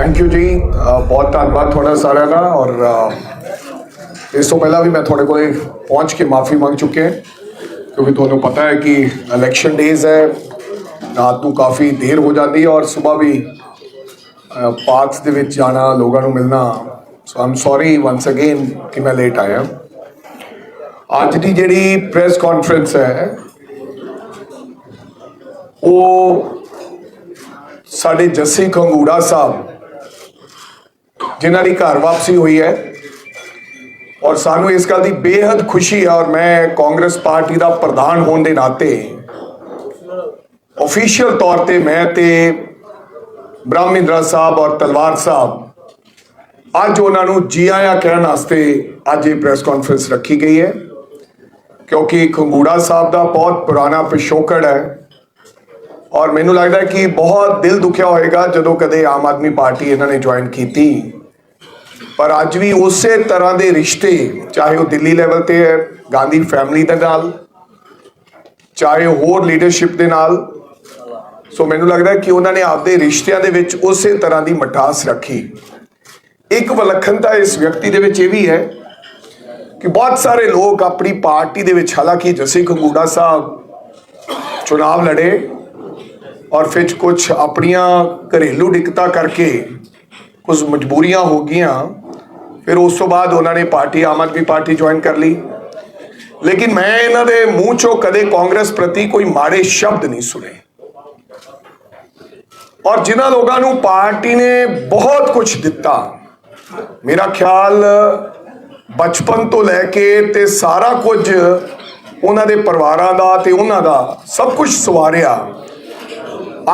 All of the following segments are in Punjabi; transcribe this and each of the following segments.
ਥੈਂਕ ਯੂ ਜੀ। ਬਹੁਤ ਧੰਨਵਾਦ ਤੁਹਾਡਾ ਸਾਰਿਆਂ ਦਾ। ਔਰ ਇਸ ਤੋਂ ਪਹਿਲਾਂ ਵੀ ਮੈਂ ਤੁਹਾਡੇ ਕੋਲੇ ਪਹੁੰਚ ਕੇ ਮਾਫੀ ਮੰਗ ਚੁੱਕਿਆ ਕਿਉਂਕਿ ਤੁਹਾਨੂੰ ਪਤਾ ਹੈ ਕਿ ਇਲੈਕਸ਼ਨ ਡੇਜ਼ ਹੈ। ਰਾਤ ਨੂੰ ਕਾਫੀ ਦੇਰ ਹੋ ਜਾਂਦੀ ਹੈ ਔਰ ਸਵੇਰ ਵੀ ਪਾਰਕਸ ਦੇ ਵਿੱਚ ਜਾਣਾ, ਲੋਕਾਂ ਨੂੰ ਮਿਲਣਾ। ਸੋ ਆਮ ਸੌਰੀ ਵਾਂਸ ਅਗੇਨ ਕਿ ਮੈਂ ਲੇਟ ਆਇਆ। ਅੱਜ ਦੀ ਜਿਹੜੀ ਪ੍ਰੈਸ ਕਾਨਫਰੰਸ ਹੈ, ਉਹ ਸਾਡੇ ਜੱਸੀ ਖੰਗੂੜਾ ਸਾਹਿਬ ਜਿਨ੍ਹਾਂ ਦੀ ਘਰ ਵਾਪਸੀ ਹੋਈ ਹੈ। ਔਰ ਸਾਨੂੰ ਇਸ ਗੱਲ ਦੀ ਬੇहद ਖੁਸ਼ੀ ਹੈ ਔਰ ਮੈਂ ਕਾਂਗਰਸ ਪਾਰਟੀ ਦਾ ਪ੍ਰਧਾਨ ਹੋਣ ਦੇ ਨਾਤੇ ਅਫੀਸ਼ੀਅਲ ਤੌਰ ਤੇ ਮੈਂ ਤੇ ਬ੍ਰਹਮਿੰਦਰਾ ਸਾਹਿਬ ਔਰ ਤਲਵਾਰ ਸਾਹਿਬ ਅੱਜ ਉਹਨਾਂ ਨੂੰ ਜੀ ਆਇਆਂ ਕਹਿਣ ਵਾਸਤੇ ਅੱਜ ਇਹ ਪ੍ਰੈਸ ਕਾਨਫਰੰਸ ਰੱਖੀ ਗਈ ਹੈ। ਕਿਉਂਕਿ ਖੰਗੂੜਾ ਸਾਹਿਬ ਦਾ ਬਹੁਤ ਪੁਰਾਣਾ ਪਿਛੋਕੜ ਹੈ ਔਰ ਮੈਨੂੰ ਲੱਗਦਾ ਕਿ ਬਹੁਤ ਦਿਲ ਦੁਖਿਆ ਹੋਏਗਾ ਜਦੋਂ ਕਦੇ ਆਮ ਆਦਮੀ ਪਾਰਟੀ ਇਹਨਾਂ ਨੇ ਜੁਆਇਨ ਕੀਤੀ। ਪਰ ਅੱਜ ਵੀ ਉਸੇ ਤਰ੍ਹਾਂ ਦੇ ਰਿਸ਼ਤੇ, ਚਾਹੇ ਉਹ ਦਿੱਲੀ ਲੈਵਲ ਤੇ ਹੈ, ਗਾਂਧੀ ਫੈਮਿਲੀ ਦੇ ਨਾਲ, ਚਾਹੇ ਹੋਰ ਲੀਡਰਸ਼ਿਪ ਦੇ ਨਾਲ, ਸੋ ਮੈਨੂੰ ਲੱਗਦਾ ਕਿ ਉਹਨਾਂ ਨੇ ਆਪਦੇ ਰਿਸ਼ਤਿਆਂ ਦੇ ਵਿੱਚ ਉਸੇ ਤਰ੍ਹਾਂ ਦੀ ਮਠਾਸ ਰੱਖੀ। ਇੱਕ ਵਿਲੱਖਣਤਾ ਇਸ ਵਿਅਕਤੀ ਦੇ ਵਿੱਚ ਇਹ ਵੀ ਹੈ ਕਿ ਬਹੁਤ ਸਾਰੇ ਲੋਕ ਆਪਣੀ ਪਾਰਟੀ ਦੇ ਵਿੱਚ, ਹਾਲਾਂਕਿ ਜਸੇ ਖੰਗੂੜਾ ਸਾਹਿਬ ਚੁਣਾਵ ਲੜੇ ਔਰ ਫਿਰ ਕੁਝ ਆਪਣੀਆਂ ਘਰੇਲੂ ਦਿੱਕਤਾਂ ਕਰਕੇ ਕੁਝ ਮਜਬੂਰੀਆਂ ਹੋ ਗਈਆਂ, ਫਿਰ ਉਸ ਤੋਂ ਬਾਅਦ ਉਹਨਾਂ ਨੇ party, Aam Aadmi party join ਕਰ ਲਈ। ਲੇਕਿਨ ਮੈਂ ਇਹਨਾਂ ਦੇ ਮੂੰਹ ਚੋਂ ਕਦੇ ਕਾਂਗਰਸ ਪ੍ਰਤੀ ਕੋਈ ਮਾੜੇ ਸ਼ਬਦ ਨਹੀਂ ਸੁਣੇ। ਔਰ ਜਿਨ੍ਹਾਂ ਲੋਕਾਂ ਨੂੰ ਪਾਰਟੀ ਨੇ ਬਹੁਤ ਕੁਝ ਦਿੱਤਾ, ਮੇਰਾ ਖਿਆਲ ਬਚਪਨ ਤੋਂ ਲੈ ਕੇ ਤੇ ਸਾਰਾ ਕੁਝ ਉਹਨਾਂ ਦੇ ਪਰਿਵਾਰਾਂ ਦਾ ਤੇ ਉਹਨਾਂ ਦਾ ਸਭ ਕੁਝ ਸਵਾਰਿਆ।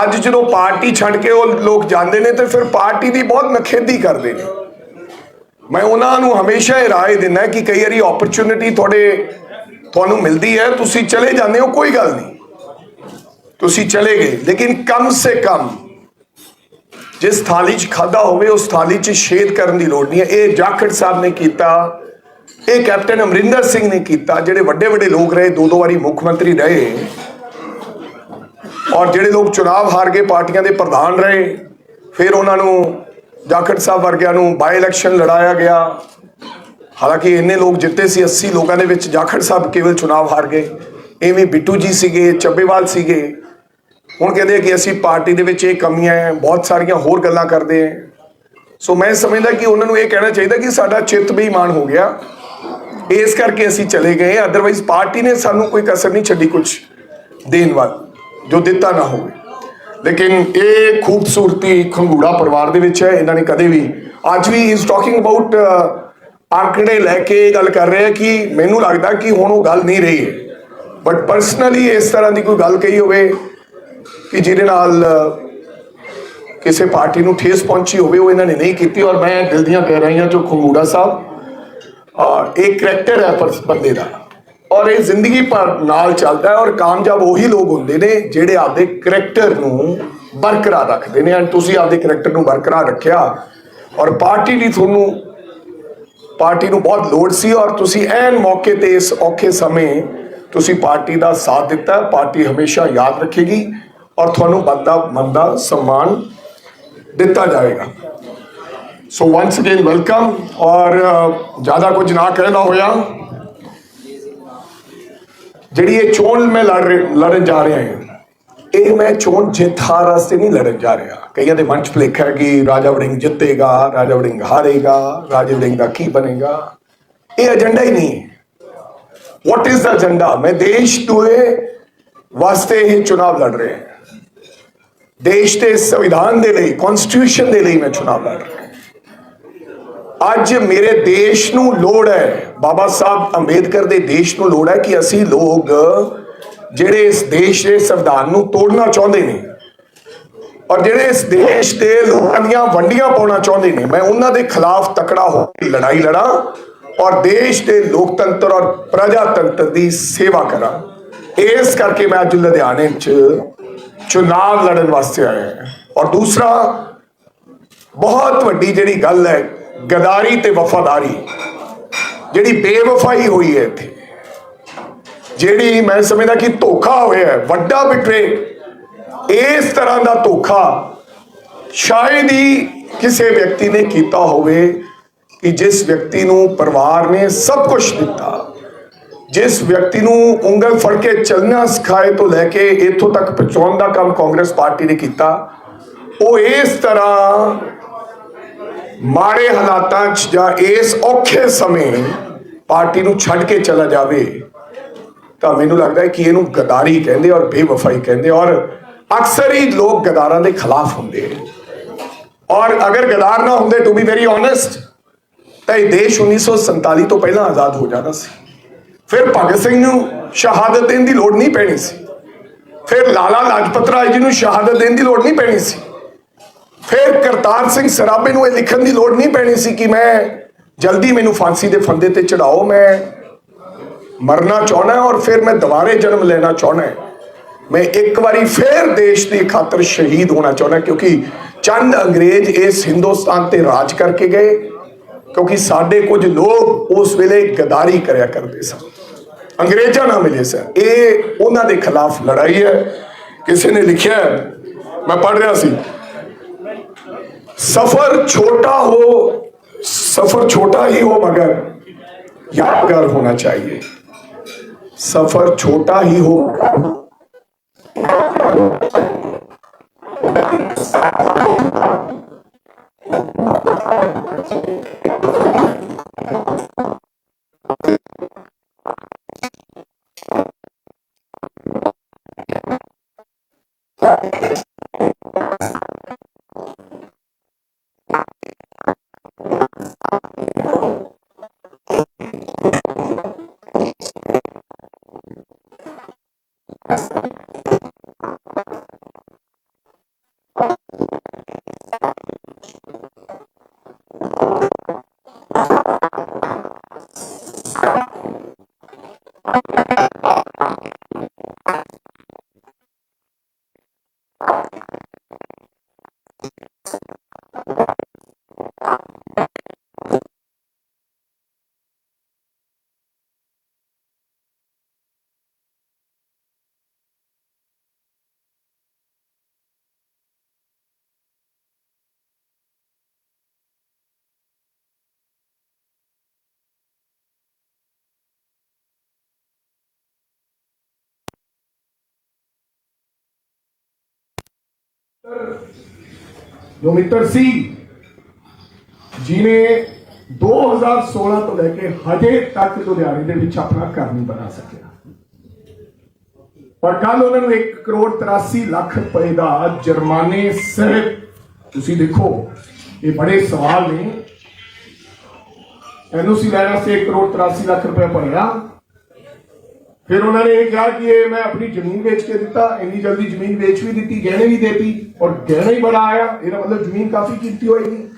ਅੱਜ ਜਦੋਂ ਪਾਰਟੀ ਛੱਡ ਕੇ ਉਹ ਲੋਕ ਜਾਂਦੇ ਨੇ ਤੇ ਫਿਰ ਪਾਰਟੀ ਦੀ ਬਹੁਤ ਨਖੇਦੀ ਕਰਦੇ ਨੇ। ਮੈਂ ਉਹਨਾਂ ਨੂੰ ਹਮੇਸ਼ਾ ਇਹ ਰਾਏ ਦਿੰਦਾ ਕਿ ਕਈ ਵਾਰੀ ਓਪਰਚੁਨਿਟੀ ਤੁਹਾਡੇ ਤੁਹਾਨੂੰ ਮਿਲਦੀ ਹੈ, ਤੁਸੀਂ ਚਲੇ ਜਾਂਦੇ ਹੋ, ਕੋਈ ਗੱਲ ਨਹੀਂ। ਤੁਸੀਂ ਚਲੇ ਗਏ, ਲੇਕਿਨ ਕਮ ਸੇ ਕਮ ਜਿਸ ਥਾਲੀ 'ਚ ਖਾਦਾ ਹੋਵੇ, ਉਸ ਥਾਲੀ 'ਚ ਛੇਦ ਕਰਨ ਦੀ ਲੋੜ ਨਹੀਂ ਹੈ। ਇਹ ਜਾਖੜ ਸਾਹਿਬ ਨੇ ਕੀਤਾ, ਇਹ ਕੈਪਟਨ ਅਮਰਿੰਦਰ ਸਿੰਘ ਨੇ ਕੀਤਾ, ਜਿਹੜੇ ਵੱਡੇ ਵੱਡੇ ਲੋਕ ਰਹੇ ਦੋ ਦੋ ਵਾਰੀ ਮੁੱਖ ਮੰਤਰੀ ਰਹੇ। ਔਰ ਜਿਹੜੇ ਲੋਕ ਚੁਣਾਵ ਹਾਰ ਕੇ ਪਾਰਟੀਆਂ ਦੇ ਪ੍ਰਧਾਨ ਰਹੇ, ਫਿਰ ਉਹਨਾਂ ਨੂੰ ਜਾਖੜ ਸਾਹਿਬ ਵਰਗਿਆਂ ਨੂੰ ਬਾਈ ਇਲੈਕਸ਼ਨ ਲੜਾਇਆ ਗਿਆ। ਹਾਲਾਂਕਿ ਇੰਨੇ ਲੋਕ ਜਿੱਤੇ ਸੀ 80 ਲੋਕਾਂ ਦੇ ਵਿੱਚ ਜਾਖੜ ਸਾਹਿਬ ਕੇਵਲ ਚੁਣਾਵ ਹਾਰ ਗਏ। ਐਵੇਂ ਬਿੱਟੂ ਜੀ ਸੀਗੇ, ਚੱਬੇਵਾਲ ਸੀਗੇ। ਹੁਣ ਕਹਿੰਦੇ ਕਿ ਅਸੀਂ ਪਾਰਟੀ ਦੇ ਵਿੱਚ ਇਹ ਕਮੀਆਂ ਹੈ ਬਹੁਤ ਸਾਰੀਆਂ ਹੋਰ ਗੱਲਾਂ ਕਰਦੇ ਹੈ ਸੋ ਮੈਂ ਸਮਝਦਾ ਕਿ ਉਹਨਾਂ ਨੂੰ ਇਹ ਕਹਿਣਾ ਚਾਹੀਦਾ ਕਿ ਸਾਡਾ ਚਿੱਤ ਬੇਈਮਾਨ ਹੋ ਗਿਆ। ਇਸ ਕਰਕੇ ਅਸੀਂ ਚਲੇ ਗਏ। ਅਦਰਵਾਈਜ਼ ਪਾਰਟੀ ਨੇ ਸਾਨੂੰ ਕੋਈ ਕਸਰ ਨਹੀਂ ਛੱਡੀ ਕੁਝ ਦੇਣ ਵਾਲ। ਜੋ ਦਿੱਤਾ ਨਾ ਹੋਵੇ। ਲੇਕਿਨ ਇਹ ਖੂਬਸੂਰਤੀ ਖੰਗੂੜਾ ਪਰਿਵਾਰ ਦੇ ਵਿੱਚ ਹੈ, ਇਹਨਾਂ ਨੇ ਕਦੇ ਵੀ ਅੱਜ ਵੀ ਇਸ ਟਾਕਿੰਗ ਅਬਾਊਟ ਆਂਕੜੇ ਲੈ ਕੇ ਇਹ ਗੱਲ ਕਰ ਰਹੇ ਆ ਕਿ ਮੈਨੂੰ ਲੱਗਦਾ ਕਿ ਹੁਣ ਉਹ ਗੱਲ ਨਹੀਂ ਰਹੀ ਹੈ। ਬਟ ਪਰਸਨਲੀ ਇਸ ਤਰ੍ਹਾਂ ਦੀ ਕੋਈ ਗੱਲ ਕਹੀ ਹੋਵੇ ਕਿ ਜਿਹਦੇ ਨਾਲ ਕਿਸੇ ਪਾਰਟੀ ਨੂੰ ਠੇਸ ਪਹੁੰਚੀ ਹੋਵੇ, ਉਹ ਇਹਨਾਂ ਨੇ ਨਹੀਂ ਕੀਤੀ। ਔਰ ਮੈਂ ਦਿਲ ਦੀਆਂ ਕਹਿ ਰਹੀ ਹਾਂ ਜੋ ਖੰਗੂੜਾ ਸਾਹਿਬ ਔਰ ਇੱਕ ਕਰੈਕਟਰ ਹੈ ਪਰ ਬੰਦੇ ਦਾ। ਔਰ ਇਹ ਜ਼ਿੰਦਗੀ ਭਰ ਨਾਲ ਚੱਲਦਾ ਹੈ ਔਰ ਕਾਮਯਾਬ ਉਹੀ ਲੋਕ ਹੁੰਦੇ ਨੇ ਜਿਹੜੇ ਆਪਦੇ ਕਰੈਕਟਰ ਨੂੰ ਬਰਕਰਾਰ ਰੱਖਦੇ ਨੇ। ਐਂਡ ਤੁਸੀਂ ਆਪਦੇ ਕਰੈਕਟਰ ਨੂੰ ਬਰਕਰਾਰ ਰੱਖਿਆ ਔਰ ਪਾਰਟੀ ਦੀ ਤੁਹਾਨੂੰ, ਪਾਰਟੀ ਨੂੰ ਬਹੁਤ ਲੋੜ ਸੀ ਔਰ ਤੁਸੀਂ ਐਨ ਮੌਕੇ ਤੇ ਇਸ ਔਖੇ ਸਮੇਂ ਤੁਸੀਂ ਪਾਰਟੀ ਦਾ ਸਾਥ ਦਿੱਤਾ। ਪਾਰਟੀ ਹਮੇਸ਼ਾ ਯਾਦ ਰੱਖੇਗੀ ਔਰ ਤੁਹਾਨੂੰ ਬੰਦਾ ਮੰਦਾ ਸਨਮਾਨ ਦਿੱਤਾ ਜਾਏਗਾ ਸੋ ਵਾਂਸ ਅਗੇਨ ਵੈਲਕਮ ਔਰ ਜ਼ਿਆਦਾ ਕੁਝ ਨਾ ਕਹਿਣਾ ਹੋਇਆ। ਜਿਹੜੀ ਇਹ ਚੋਣ ਮੈਂ ਲੜ ਰਿਹਾ- ਲੜਨ ਜਾ ਰਿਹਾ ਹਾਂ। ਇਹ ਮੈਂ ਚੋਣ ਜਿੱਤ ਹਾਰ ਵਾਸਤੇ ਨਹੀਂ ਲੜਨ ਜਾ ਰਿਹਾ। ਕਈਆਂ ਦੇ ਮਨ ਚ ਭੁਲੇਖਾ ਕਿ ਰਾਜਾ ਵੜਿੰਗ ਜਿੱਤੇਗਾ, ਰਾਜਾ ਵੜਿੰਗ ਹਾਰੇਗਾ, ਰਾਜਾ ਵੜਿੰਗ ਦਾ ਕੀ ਬਣੇਗਾ। ਇਹ ਏਜੰਡਾ ਹੀ ਨਹੀਂ ਹੈ। ਵਾਟ ਇਜ਼ ਦਾ ਏਜੰਡਾ ਮੈਂ ਦੇਸ਼ ਦੇ ਵਾਸਤੇ ਇਹ ਚੁਣਾਵ ਲੜ ਰਿਹਾ ਹਾਂ। ਦੇਸ਼ ਦੇ ਸੰਵਿਧਾਨ ਦੇ ਲਈ ਕਨਸਟੀਟਿਊਸ਼ਨ ਦੇ ਲਈ ਮੈਂ ਚੁਣਾਵ ਲੜ ਰਿਹਾ ਅੱਜ ਮੇਰੇ ਦੇਸ਼ ਨੂੰ ਲੋੜ ਹੈ। ਬਾਬਾ ਸਾਹਿਬ ਅੰਬੇਦਕਰ ਦੇ ਦੇਸ਼ ਨੂੰ ਲੋੜ ਹੈ ਕਿ ਅਸੀਂ ਲੋਕ ਜਿਹੜੇ ਇਸ ਦੇਸ਼ ਦੇ ਸੰਵਿਧਾਨ ਨੂੰ ਤੋੜਨਾ ਚਾਹੁੰਦੇ ਨੇ ਔਰ ਜਿਹੜੇ ਇਸ ਦੇਸ਼ ਦੇ ਲੋਕਾਂ ਦੀਆਂ ਵੰਡੀਆਂ ਪਾਉਣਾ ਚਾਹੁੰਦੇ ਨੇ, ਮੈਂ ਉਹਨਾਂ ਦੇ ਖਿਲਾਫ ਤਕੜਾ ਹੋ ਕੇ ਲੜਾਈ ਲੜਾਂ ਔਰ ਦੇਸ਼ ਦੇ ਲੋਕਤੰਤਰ ਔਰ ਪ੍ਰਜਾਤੰਤਰ ਦੀ ਸੇਵਾ ਕਰਾਂ। ਇਸ ਕਰਕੇ ਮੈਂ ਅੱਜ ਲੁਧਿਆਣੇ 'ਚ ਚੁਣਾਵ ਲੜਨ ਵਾਸਤੇ ਆਇਆ ਹਾਂ। ਔਰ ਦੂਸਰਾ, ਬਹੁਤ ਵੱਡੀ ਜਿਹੜੀ ਗੱਲ ਹੈ ਗਦਾਰੀ ਤੇ ਵਫਾਦਾਰੀ। ਜਿਹੜੀ ਬੇਵਫਾਈ ਹੋਈ ਹੈ ਇੱਥੇ। ਜਿਹੜੀ ਮੈਂ ਸਮਝਦਾ ਕਿ ਧੋਖਾ ਹੋਇਆ ਹੈ, ਵੱਡਾ ਬਿਟਰੇ ਇਸ ਤਰ੍ਹਾਂ ਦਾ ਧੋਖਾ ਸ਼ਾਇਦ ਹੀ ਕਿਸੇ ਵਿਅਕਤੀ ਨੇ ਕੀਤਾ ਹੋਵੇ ਕਿ ਜਿਸ ਵਿਅਕਤੀ ਨੂੰ ਪਰਿਵਾਰ ਨੇ ਸਭ ਕੁਝ ਦਿੱਤਾ। ਜਿਸ ਵਿਅਕਤੀ ਨੂੰ ਉਂਗਲ ਫੜ ਕੇ ਚੱਲਣਾ ਸਿਖਾਏ ਤੋਂ ਲੈ ਕੇ ਇੱਥੋਂ ਤੱਕ ਪਹੁੰਚਾਉਣ ਦਾ ਕੰਮ ਕਾਂਗਰਸ ਪਾਰਟੀ ਨੇ ਕੀਤਾ। ਉਹ ਇਸ ਤਰ੍ਹਾਂ ਮਾੜੇ ਹਾਲਾਤਾਂ 'ਚ ਜਾਂ ਇਸ ਔਖੇ ਸਮੇਂ ਪਾਰਟੀ ਨੂੰ ਛੱਡ ਕੇ ਚਲਾ ਜਾਵੇ, ਤਾਂ ਮੈਨੂੰ ਲੱਗਦਾ ਹੈ ਕਿ ਇਹਨੂੰ ਗਦਾਰੀ ਕਹਿੰਦੇ ਔਰ ਬੇਵਫਾਈ ਕਹਿੰਦੇ ਔਰ ਅਕਸਰ ਹੀ ਲੋਕ ਗਦਾਰਾਂ ਦੇ ਖਿਲਾਫ ਹੁੰਦੇ ਔਰ ਅਗਰ ਗਦਾਰ ਨਾ ਹੁੰਦੇ ਟੂ ਬੀ ਵੈਰੀ ਓਨੈਸਟ ਤਾਂ ਇਹ ਦੇਸ਼ 1947 ਤੋਂ ਪਹਿਲਾਂ ਆਜ਼ਾਦ ਹੋ ਜਾਣਾ ਸੀ। ਫਿਰ ਭਗਤ ਸਿੰਘ ਨੂੰ ਸ਼ਹਾਦਤ ਦੇਣ ਦੀ ਲੋੜ ਨਹੀਂ ਪੈਣੀ ਸੀ। ਫਿਰ ਲਾਲਾ ਲਾਜਪਤ ਰਾਏ ਜੀ ਨੂੰ ਸ਼ਹਾਦਤ ਦੇਣ ਦੀ ਲੋੜ ਨਹੀਂ ਪੈਣੀ ਸੀ। ਫਿਰ ਕਰਤਾਰ ਸਿੰਘ ਸਰਾਭੇ ਨੂੰ ਇਹ ਲਿਖਣ ਦੀ ਲੋੜ ਨਹੀਂ ਪੈਣੀ ਸੀ ਕਿ ਮੈਂ ਜਲਦੀ ਮੈਨੂੰ ਫਾਂਸੀ ਦੇ ਫੰਦੇ ਤੇ ਚੜਾਓ, ਮੈਂ ਮਰਨਾ ਚਾਹਣਾ ਔਰ ਫਿਰ ਮੈਂ ਦੁਬਾਰੇ ਜਨਮ ਲੈਣਾ ਚਾਹਣਾ ਮੈਂ ਇੱਕ ਵਾਰੀ ਫਿਰ ਦੇਸ਼ ਦੀ ਖਾਤਰ ਸ਼ਹੀਦ ਹੋਣਾ ਚਾਹਣਾ ਕਿਉਂਕਿ ਚੰਦ ਅੰਗਰੇਜ਼ ਇਸ ਹਿੰਦੁਸਤਾਨ ਤੇ ਰਾਜ ਕਰਕੇ ਗਏ ਕਿਉਂਕਿ ਸਾਡੇ ਕੁਝ ਲੋਕ ਉਸ ਵੇਲੇ ਗਦਾਰੀ ਕਰਿਆ ਕਰਦੇ ਸਨ। ਅੰਗਰੇਜ਼ਾਂ ਨਾਲ ਮਿਲੇ ਸਨ। ਇਹ ਉਹਨਾਂ ਦੇ ਖਿਲਾਫ ਲੜਾਈ ਹੈ। ਕਿਸੇ ਨੇ ਲਿਖਿਆ ਮੈਂ ਪੜ੍ਹ ਰਿਹਾ ਸੀ। सफ़र छोटा हो, सफ़र छोटा ही हो, मगर यादगार होना चाहिए। सफ़र छोटा ही हो ਜੋ ਮਿੱਤਰ ਸੀ ਜਿਨੇ 2016 ਤੋਂ ਲੈ ਕੇ ਹਜੇ ਤੱਕ ਲੁਧਿਆਣੇ ਦੇ ਵਿੱਚ ਆਪਣਾ ਘਰ ਨਹੀਂ ਬਣਾ ਸਕਿਆ। ਪਰ ਕੱਲ ਉਹਨਾਂ ਨੂੰ 1 ਕਰੋੜ 83 ਲੱਖ ਰੁਪਏ ਦਾ ਜੁਰਮਾਨੇ ਸਿਰਫ, ਤੁਸੀਂ ਦੇਖੋ, ਇਹ ਬੜੇ ਸਵਾਲ ਨੇ। ਐਨਓਸੀ ਲੈਣਾ ਸੀ 1 ਕਰੋੜ 83 ਲੱਖ ਰੁਪਏ ਭਰਿਆ। ਫਿਰ ਉਹਨਾਂ ਨੇ ਇਹ ਕਿਹਾ ਕਿ ਇਹ ਮੈਂ ਆਪਣੀ ਜ਼ਮੀਨ ਵੇਚ ਕੇ ਦਿੱਤਾ, ਇੰਨੀ ਜਲਦੀ ਜ਼ਮੀਨ ਵੇਚ ਵੀ ਦਿੱਤੀ, ਗਹਿਣੇ ਵੀ ਦੇਤੀ ਔਰ ਗਹਿਣਾ ਹੀ ਬੜਾ ਆਇਆ। ਇਹਦਾ ਮਤਲਬ ਜ਼ਮੀਨ ਕਾਫੀ ਕੀਮਤੀ ਹੋਏਗੀ।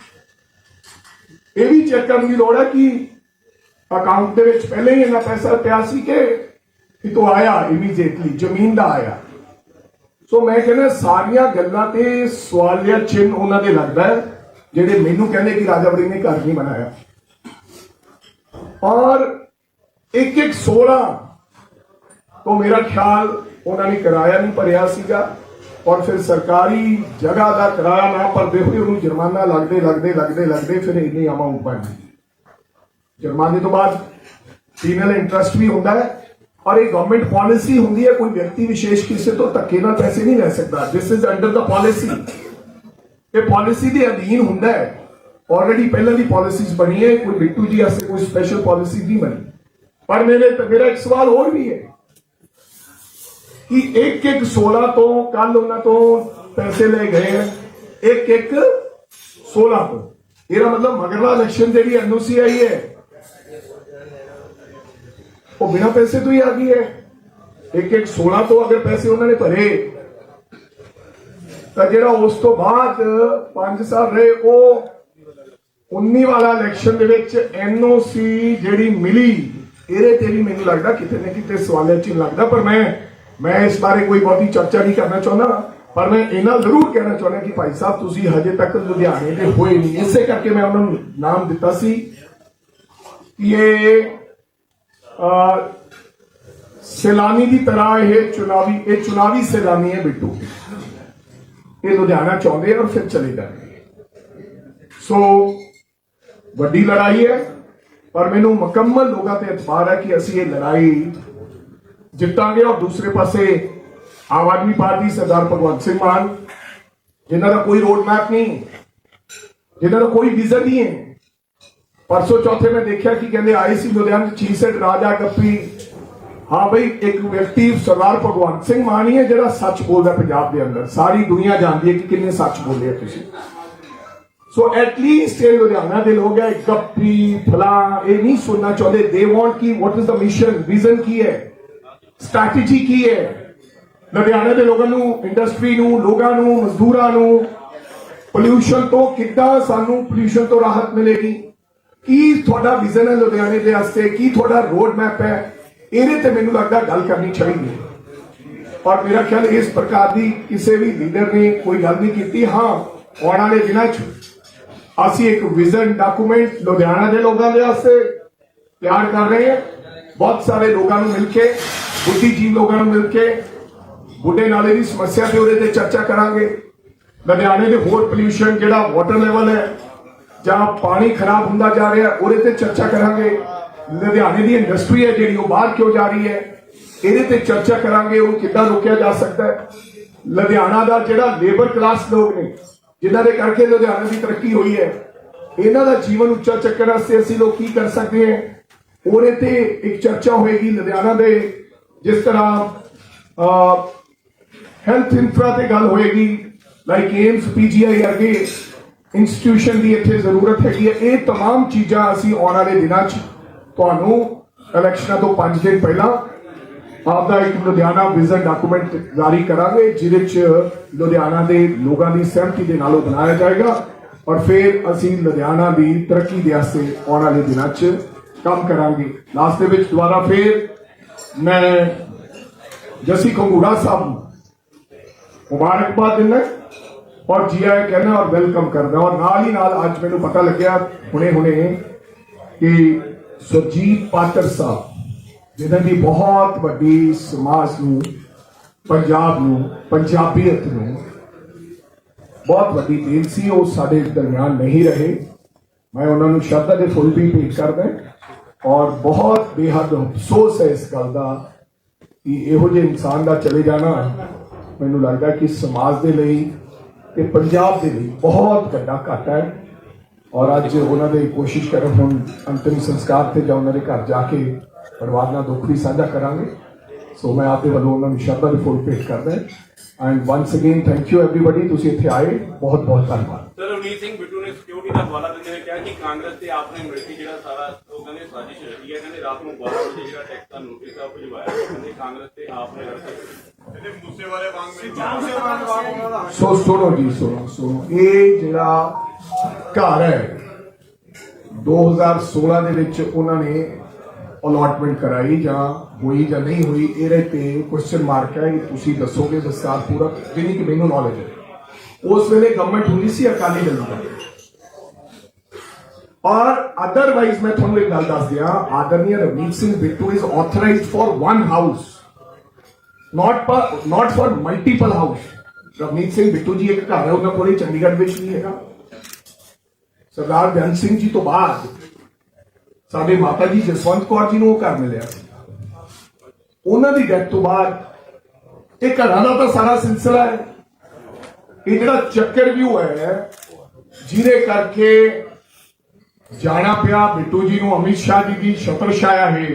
ਇਹ ਵੀ ਚੈੱਕ ਕਰਨ ਦੀ ਲੋੜ ਹੈ ਕਿ ਅਕਾਊਂਟ ਦੇ ਵਿੱਚ ਪਹਿਲੇ ਹੀ ਇੰਨਾ ਪੈਸਾ ਪਿਆ ਸੀ ਕਿ ਕਿ ਆਇਆ ਇਮੀਡੀਏਟਲੀ ਜ਼ਮੀਨ ਦਾ ਆਇਆ। ਸੋ ਮੈਂ ਕਹਿੰਦਾ ਸਾਰੀਆਂ ਗੱਲਾਂ ਤੇ ਸਵਾਲਿਆ ਚਿੰਨ ਉਹਨਾਂ ਦੇ ਲੱਗਦਾ ਜਿਹੜੇ ਮੈਨੂੰ ਕਹਿੰਦੇ ਕਿ ਰਾਜਾ ਵੜਿੰਗ ਨੇ ਘਰ ਨਹੀਂ ਬਣਾਇਆ। ਔਰ ਇੱਕ ਇੱਕ 16 ਤੋਂ ਮੇਰਾ ਖਿਆਲ ਉਹਨਾਂ ਨੇ ਕਿਰਾਇਆ ਨਹੀਂ, ਭਰਿਆ ਸੀਗਾ। ਔਰ ਫਿਰ ਸਰਕਾਰੀ ਜਗ੍ਹਾ ਦਾ ਕਿਰਾਇਆ ਨਾ ਭਰਦੇ ਹੋਏ ਉਹਨੂੰ ਜੁਰਮਾਨਾ ਲੱਗਦੇ ਲੱਗਦੇ ਲੱਗਦੇ ਲੱਗਦੇ ਫਿਰ ਇੰਨੀ ਅਮਾਉਂਟ ਬਣ ਗਈ ਜੁਰਮਾਨੇ ਤੋਂ ਬਾਅਦ ਪੀਨਲ ਇੰਟਰਸਟ ਵੀ ਹੁੰਦਾ ਹੈ ਔਰ ਇਹ ਗਵਰਨਮੈਂਟ ਪਾਲਿਸੀ ਹੁੰਦੀ ਹੈ, ਕੋਈ ਵਿਅਕਤੀ ਵਿਸ਼ੇਸ਼ ਕਿਸੇ ਤੋਂ ਧੱਕੇ ਨਾਲ ਪੈਸੇ ਨਹੀਂ ਲੈ ਸਕਦਾ। This is under the policy ਇਹ ਪਾਲਿਸੀ ਦੇ ਅਧੀਨ ਹੁੰਦਾ ਹੈ। ਆਲਰੇਡੀ ਪਹਿਲਾਂ ਦੀ ਪਾਲਿਸੀਜ਼ ਬਣੀ ਹੈ, ਕੋਈ ਬਿੱਟੂ ਜੀ ਵਾਸਤੇ ਕੋਈ ਸਪੈਸ਼ਲ ਪਾਲਿਸੀ ਨਹੀਂ ਬਣੀ। ਪਰ ਮੇਰੇ ਮੇਰਾ ਇੱਕ ਸਵਾਲ ਹੋਰ ਵੀ ਹੈ। ਕਿ ਇੱਕ ਇੱਕ 16 ਤੋਂ ਕੱਲ ਉਹਨਾਂ ਤੋਂ ਪੈਸੇ ਲੈ ਗਏ ਹੈ ਇੱਕ ਇੱਕ 16 ਤੋਂ। ਇਹਦਾ ਮਤਲਬ ਮਗਰਲਾ ਇਲੈਕਸ਼ਨ ਜਿਹੜੀ ਐਨਓਸੀ ਆਈ ਹੈ, ਉਹ ਬਿਨਾਂ ਪੈਸੇ ਤੋਂ ਹੀ ਆ ਗਈ ਹੈ। ਇੱਕ ਇੱਕ 16 ਤੋਂ ਅਗਰ ਪੈਸੇ ਉਹਨਾਂ ਨੇ ਭਰੇ, ਤਾਂ ਜਿਹੜਾ ਉਸ ਤੋਂ ਬਾਅਦ 5 ਸਾਲ ਰਹੇ, ਉਹ 19 ਵਾਲਾ ਇਲੈਕਸ਼ਨ ਦੇ ਵਿੱਚ ਐਨਓਸੀ ਜਿਹੜੀ ਮਿਲੀ, ਇਹਦੇ ਤੇ ਵੀ ਮੈਨੂੰ ਲੱਗਦਾ ਕਿਤੇ ਨਾ ਕਿਤੇ ਸਵਾਲਿਆ ਚਿੰਨ੍ਹ ਲੱਗਦਾ, ਪਰ ਮੈਂ ਮੈਂ ਇਸ ਬਾਰੇ ਕੋਈ ਬਹੁਤੀ ਚਰਚਾ ਨਹੀਂ ਕਰਨਾ ਚਾਹੁੰਦਾ, ਪਰ ਮੈਂ ਇਹਨਾਂ ਜ਼ਰੂਰ ਕਹਿਣਾ ਚਾਹੁੰਦਾ ਕਿ ਭਾਈ ਸਾਹਿਬ, ਤੁਸੀਂ ਹਜੇ ਤੱਕ ਲੁਧਿਆਣੇ ਦੇ ਹੋਏ ਨਹੀਂ। ਇਸੇ ਕਰਕੇ ਮੈਂ ਉਹਨਾਂ ਨੂੰ ਨਾਮ ਦਿੱਤਾ ਸੀ ਕਿ ਇਹ ਸੈਲਾਨੀ ਦੀ ਤਰ੍ਹਾਂ ਇਹ ਚੁਣਾਵੀ ਇਹ ਚੁਣਾਵੀ ਸੈਲਾਨੀ ਹੈ ਬਿੱਟੂ। ਇਹ ਲੁਧਿਆਣਾ ਚਾਹੁੰਦੇ ਔਰ ਫਿਰ ਚਲੇ ਜਾਣਗੇ ਸੋ ਵੱਡੀ ਲੜਾਈ ਹੈ, ਪਰ ਮੈਨੂੰ ਮੁਕੰਮਲ ਲੋਕਾਂ ਤੇ ਇਤਬਾਰ ਹੈ ਕਿ ਅਸੀਂ ਇਹ ਲੜਾਈ ਜਿੱਤਾਂਗੇ ਔਰ ਦੂਸਰੇ ਪਾਸੇ ਆਮ ਆਦਮੀ ਪਾਰਟੀ ਸਰਦਾਰ ਭਗਵੰਤ ਸਿੰਘ ਮਾਨ, ਜਿਨ੍ਹਾਂ ਦਾ ਕੋਈ ਰੋਡ ਮੈਪ ਨਹੀਂ, ਜਿਨ੍ਹਾਂ ਦਾ ਕੋਈ ਵਿਜ਼ਨ ਨਹੀਂ ਹੈ। ਪਰਸੋਂ ਚੌਥੇ ਮੈਂ ਦੇਖਿਆ ਕਿ ਕਹਿੰਦੇ ਆਏ ਸੀ ਲੁਧਿਆਣਾ ਚੀਫ ਰਾਜਾ ਗੱਪੀ। ਹਾਂ ਬਈ, ਇੱਕ ਵਿਅਕਤੀ ਸਰਦਾਰ ਭਗਵੰਤ ਸਿੰਘ ਮਾਨ ਹੀ ਹੈ ਜਿਹੜਾ ਸੱਚ ਬੋਲਦਾ ਪੰਜਾਬ ਦੇ ਅੰਦਰ। ਸਾਰੀ ਦੁਨੀਆ ਜਾਣਦੀ ਹੈ ਕਿ ਕਿੰਨੇ ਸੱਚ ਬੋਲਦੇ ਆ ਤੁਸੀਂ। ਸੋ ਐਟ ਲੀਸਟ ਇਹ ਲੁਧਿਆਣਾ ਦੇ ਲੋਕ ਹੈ, ਗੱਪੀ, ਫਲਾ, ਇਹ ਨਹੀਂ ਸੁਣਨਾ ਚਾਹੁੰਦੇ। They want Ki what is the mission vision ਕੀ ਹੈ? ਸਟ੍ਰੈਟਜੀ ਕੀ ਹੈ? ਲੁਧਿਆਣੇ ਦੇ ਲੋਕਾਂ ਨੂੰ ਇੰਡਸਟਰੀ ਨੂੰ, ਲੋਕਾਂ ਨੂੰ, ਮਜ਼ਦੂਰਾਂ ਨੂੰ ਪੋਲਿਊਸ਼ਨ ਤੋਂ ਕਿੱਦਾਂ ਸਾਨੂੰ ਪੋਲਿਊਸ਼ਨ ਤੋਂ ਰਾਹਤ ਮਿਲੇਗੀ? ਕੀ ਤੁਹਾਡਾ ਵਿਜ਼ਨ ਹੈ ਲੁਧਿਆਣੇ ਦੇ ਵਾਸਤੇ? ਕੀ ਤੁਹਾਡਾ ਰੋਡ ਮੈਪ ਹੈ? ਇਹਦੇ ਤੇ ਮੈਨੂੰ ਲੱਗਦਾ ਗੱਲ ਕਰਨੀ ਚਾਹੀਦੀ ਔਰ ਮੇਰਾ ਖਿਆਲ ਇਸ ਪ੍ਰਕਾਰ ਦੀ ਕਿਸੇ ਵੀ ਲੀਡਰ ਨੇ ਕੋਈ ਗੱਲ ਨਹੀਂ ਕੀਤੀ। ਹਾਂ, ਆਉਣ ਵਾਲੇ ਦਿਨਾਂ 'ਚ ਅਸੀਂ ਇੱਕ ਵਿਜ਼ਨ ਡਾਕੂਮੈਂਟ ਲੁਧਿਆਣਾ ਦੇ ਲੋਕਾਂ ਦੇ ਵਾਸਤੇ ਤਿਆਰ ਕਰ ਰਹੇ ਹਾਂ। ਬਹੁਤ ਸਾਰੇ ਲੋਕਾਂ ਨੂੰ ਮਿਲ ਕੇ ਬੁੱਧੀਜੀਵ ਲੋਕਾਂ ਨੂੰ ਮਿਲ ਕੇ ਬੁੱਢੇ ਨਾਲੇ ਦੀ ਸਮੱਸਿਆ ਤੇ ਉਹਦੇ ਤੇ ਚਰਚਾ ਕਰਾਂਗੇ। ਲੁਧਿਆਣੇ ਦੇ ਹੋਰ ਪੋਲਿਊਸ਼ਨ ਜਿਹੜਾ ਵਾਟਰ ਲੈਵਲ ਹੈ, ਜਾਂ ਪਾਣੀ ਖਰਾਬ ਹੁੰਦਾ ਜਾ ਰਿਹਾ, ਉਹਦੇ ਤੇ ਚਰਚਾ ਕਰਾਂਗੇ। ਲੁਧਿਆਣੇ ਦੀ ਇੰਡਸਟਰੀ ਹੈ ਜਿਹੜੀ, ਉਹ ਬਾਹਰ ਕਿਉਂ ਜਾ ਰਹੀ ਹੈ, ਇਹਦੇ ਤੇ ਚਰਚਾ ਕਰਾਂਗੇ, ਉਹ ਕਿੱਦਾਂ ਰੋਕਿਆ ਜਾ ਸਕਦਾ ਹੈ। ਲੁਧਿਆਣਾ ਦਾ ਜਿਹੜਾ ਲੇਬਰ ਕਲਾਸ ਲੋਕ ਨੇ, ਜਿਨ੍ਹਾਂ ਦੇ ਕਰਕੇ ਲੁਧਿਆਣਾ ਦੀ ਤਰੱਕੀ ਹੋਈ ਹੈ, ਇਹਨਾਂ ਦਾ ਜੀਵਨ ਉੱਚਾ ਚੱਕਣ ਵਾਸਤੇ ਅਸੀਂ ਲੋਕ ਕੀ ਕਰ ਸਕਦੇ ਹਾਂ? ਉਹਦੇ ਤੇ ਇੱਕ ਚਰਚਾ ਹੋਏਗੀ ਲੁਧਿਆਣਾ ਦੇ ਜਿਸ ਤਰ੍ਹਾਂ ਹੈਲਥ ਇਨਫਰਾ ਤੇ ਗੱਲ ਹੋਏਗੀ ਲਾਈਕ ਏਮਸ ਪੀਜੀਆਈ ਵਰਗੇ ਇੰਸਟੀਟਿਊਸ਼ਨ ਦੀ ਇੱਥੇ ਜ਼ਰੂਰਤ ਹੈਗੀ ਹੈ ਇਹ तमाम ਚੀਜ਼ਾਂ ਅਸੀਂ ਆਉਣ ਵਾਲੇ ਦਿਨਾਂ 'ਚ ਤੁਹਾਨੂੰ ਇਲੈਕਸ਼ਨਾਂ ਤੋਂ 5 ਦਿਨ ਪਹਿਲਾਂ ਆਪਦਾ ਇੱਕ ਲੁਧਿਆਣਾ ਵਿਜ਼ਨ ਡਾਕੂਮੈਂਟ ਜਾਰੀ ਕਰਾਂਗੇ ਜਿਹਦੇ 'ਚ ਲੁਧਿਆਣਾ ਦੇ ਲੋਕਾਂ ਦੀ ਸਹਿਮਤੀ ਦੇ ਨਾਲ ਉਹ ਬਣਾਇਆ ਜਾਏਗਾ ਔਰ ਫਿਰ ਅਸੀਂ ਲੁਧਿਆਣਾ ਦੀ ਤਰੱਕੀ ਦੇ ਵਾਸਤੇ ਆਉਣ ਵਾਲੇ ਦਿਨਾਂ 'ਚ ਕੰਮ ਕਰਾਂਗੇ ਲਾਸਟ ਦੇ ਵਿੱਚ ਦੁਬਾਰਾ ਫਿਰ ਮੈਂ ਜਸੀ ਕੰਗੂੜਾ ਸਾਹਿਬ ਨੂੰ ਮੁਬਾਰਕਬਾਦ ਦਿੰਦਾ ਔਰ ਜੀ ਆਇਆਂ ਕਹਿੰਦਾ ਔਰ ਵੈਲਕਮ ਕਰਦਾ ਔਰ ਨਾਲ ਹੀ ਨਾਲ ਅੱਜ ਮੈਨੂੰ ਪਤਾ ਲੱਗਿਆ ਹੁਣੇ ਹੁਣੇ ਕਿ ਸੁਰਜੀਤ ਪਾਤਰ ਸਾਹਿਬ, ਜਿਨ੍ਹਾਂ ਦੀ ਬਹੁਤ ਵੱਡੀ ਸਮਾਜ ਨੂੰ, ਪੰਜਾਬ ਨੂੰ, ਪੰਜਾਬੀਅਤ ਨੂੰ ਬਹੁਤ ਵੱਡੀ ਦੇਣ ਸੀ, ਉਹ ਸਾਡੇ ਦਰਮਿਆਨ ਨਹੀਂ ਰਹੇ। ਮੈਂ ਉਹਨਾਂ ਨੂੰ ਸ਼ਰਧਾ ਦੇ ਫੁੱਲ ਵੀ ਭੇਟ ਕਰਦਾ। ਔਰ ਬਹੁਤ ਬੇਹੱਦ ਅਫਸੋਸ ਹੈ ਇਸ ਗੱਲ ਦਾ ਕਿ ਇਹੋ ਜਿਹੇ ਇਨਸਾਨ ਦਾ ਚਲੇ ਜਾਣਾ ਮੈਨੂੰ ਲੱਗਦਾ ਕਿ ਸਮਾਜ ਦੇ ਲਈ ਤੇ ਪੰਜਾਬ ਦੇ ਲਈ ਬਹੁਤ ਵੱਡਾ ਘਾਟਾ ਹੈ। ਔਰ ਅੱਜ ਉਹਨਾਂ ਦੇ ਕੋਸ਼ਿਸ਼ ਕਰ ਹੁਣ ਅੰਤਿਮ ਸੰਸਕਾਰ ਤੇ ਜਾਂ ਉਹਨਾਂ ਦੇ ਘਰ ਜਾ ਕੇ ਪਰਿਵਾਰ ਨਾਲ ਦੁੱਖ ਵੀ ਸਾਂਝਾ ਕਰਾਂਗੇ। ਸੋ ਮੈਂ ਆਪਦੇ ਵੱਲੋਂ ਉਹਨਾਂ ਨੂੰ ਸ਼ਰਧਾ ਦੇ ਫੁੱਲ ਭੇਟ ਕਰਦਾ and once again thank you everybody ਤੁਸੀਂ ਇੱਥੇ ਆਏ। ਬਹੁਤ ਬਹੁਤ ਧੰਨਵਾਦ। ਸਰ ਰਵਨੀਤ ਸਿੰਘ ਬਿੱਟੂ ਨੇ ਸਿਕਿਉਰਿਟੀ ਦਾ ਹਵਾਲਾ ਦਿੰਦੇ ਹੋਏ ਕਿਹਾ ਕਿ ਕਾਂਗਰਸ ਤੇ ਆਪ ਨੇ ਮਿਲ ਕੇ ਜਿਹੜਾ ਸਾਰਾ ਉਹ ਕਹਿੰਦੇ ਸਾਜ਼ਿਸ਼ ਰਚੀ ਹੈ ਕਹਿੰਦੇ ਰਾਤ ਨੂੰ 12 ਵਜੇ ਜਿਹੜਾ ਟੈਕਸ ਦਾ ਨੋਟਿਸ ਆ ਭਿਜਵਾਇਆ ਕਹਿੰਦੇ ਕਾਂਗਰਸ ਤੇ ਆਪ ਨੇ ਰਲ ਕੇ ਕਹਿੰਦੇ ਮੂਸੇ ਵਾਲੇ ਵਾਂਗ ਸੋ ਸੁਣੋ ਜੀ ਸੁਣੋ ਸੁਣੋ। ਇਹ ਜਿਹੜਾ ਘਰ ਹੈ 2016 ਦੇ ਵਿੱਚ ਉਹਨਾਂ ਨੇ ਅਲਾਟਮੈਂਟ ਕਰਾਈ ਜਾਂ ਹੋਈ ਜਾਂ ਨਹੀਂ ਹੋਈ ਇਹਦੇ ਤੇ ਕੁਐਸਚਨ ਮਾਰਕ ਹੈ ਕਿ ਤੁਸੀਂ ਦੱਸੋਗੇ ਵਿਸਤਾਰ ਪੂਰਾ ਜਿੰਨੀ ਕਿ ਮੈਨੂੰ ਨੌਲੇਜ ਹੈ। ਉਸ ਵੇਲੇ ਗਵਰਨਮੈਂਟ ਹੁੰਦੀ ਸੀ ਅਕਾਲੀ ਦਲ ਦੀ ਔਰ ਅਦਰਵਾਈਜ਼ ਮੈਂ ਤੁਹਾਨੂੰ ਇੱਕ ਗੱਲ ਦੱਸ ਦਿਆਂ ਆਦਰਨੀय Ravneet Singh Bittu is authorised for one house not for not for multiple Ravneet Singh Bittu ji ਇੱਕ ਘਰ ਹੈ, ਉਹਨਾਂ ਕੋਲ ਚੰਡੀਗੜ੍ਹ ਵਿੱਚ ਨਹੀਂ ਹੈਗਾ। ਸਰਦਾਰ ਬੇਅੰਤ ਸਿੰਘ ਜੀ ਤੋਂ ਬਾਅਦ ਸਾਡੇ ਮਾਤਾ ਜੀ ਜਸਵੰਤ ਕੌਰ ਜੀ ਨੂੰ ਉਹ ਘਰ ਮਿਲਿਆ ਸੀ। ਉਹਨਾਂ ਦੀ ਡੈਥ ਤੋਂ ਬਾਅਦ ਇਹ ਘਰਾਂ ਦਾ ਤਾਂ ਸਾਰਾ ਸਿਲਸਿਲਾ ਹੈ। ਇਹ ਜਿਹੜਾ ਚੱਕਰ ਵਿਊ ਹੈ, ਜਿਹਦੇ ਕਰਕੇ ਜਾਣਾ ਪਿਆ ਬਿੱਟੂ ਜੀ ਨੂੰ, ਅਮਿਤ ਸ਼ਾਹ ਜੀ ਦੀ ਸ਼ਤਰ ਛਾਇਆ ਹੈ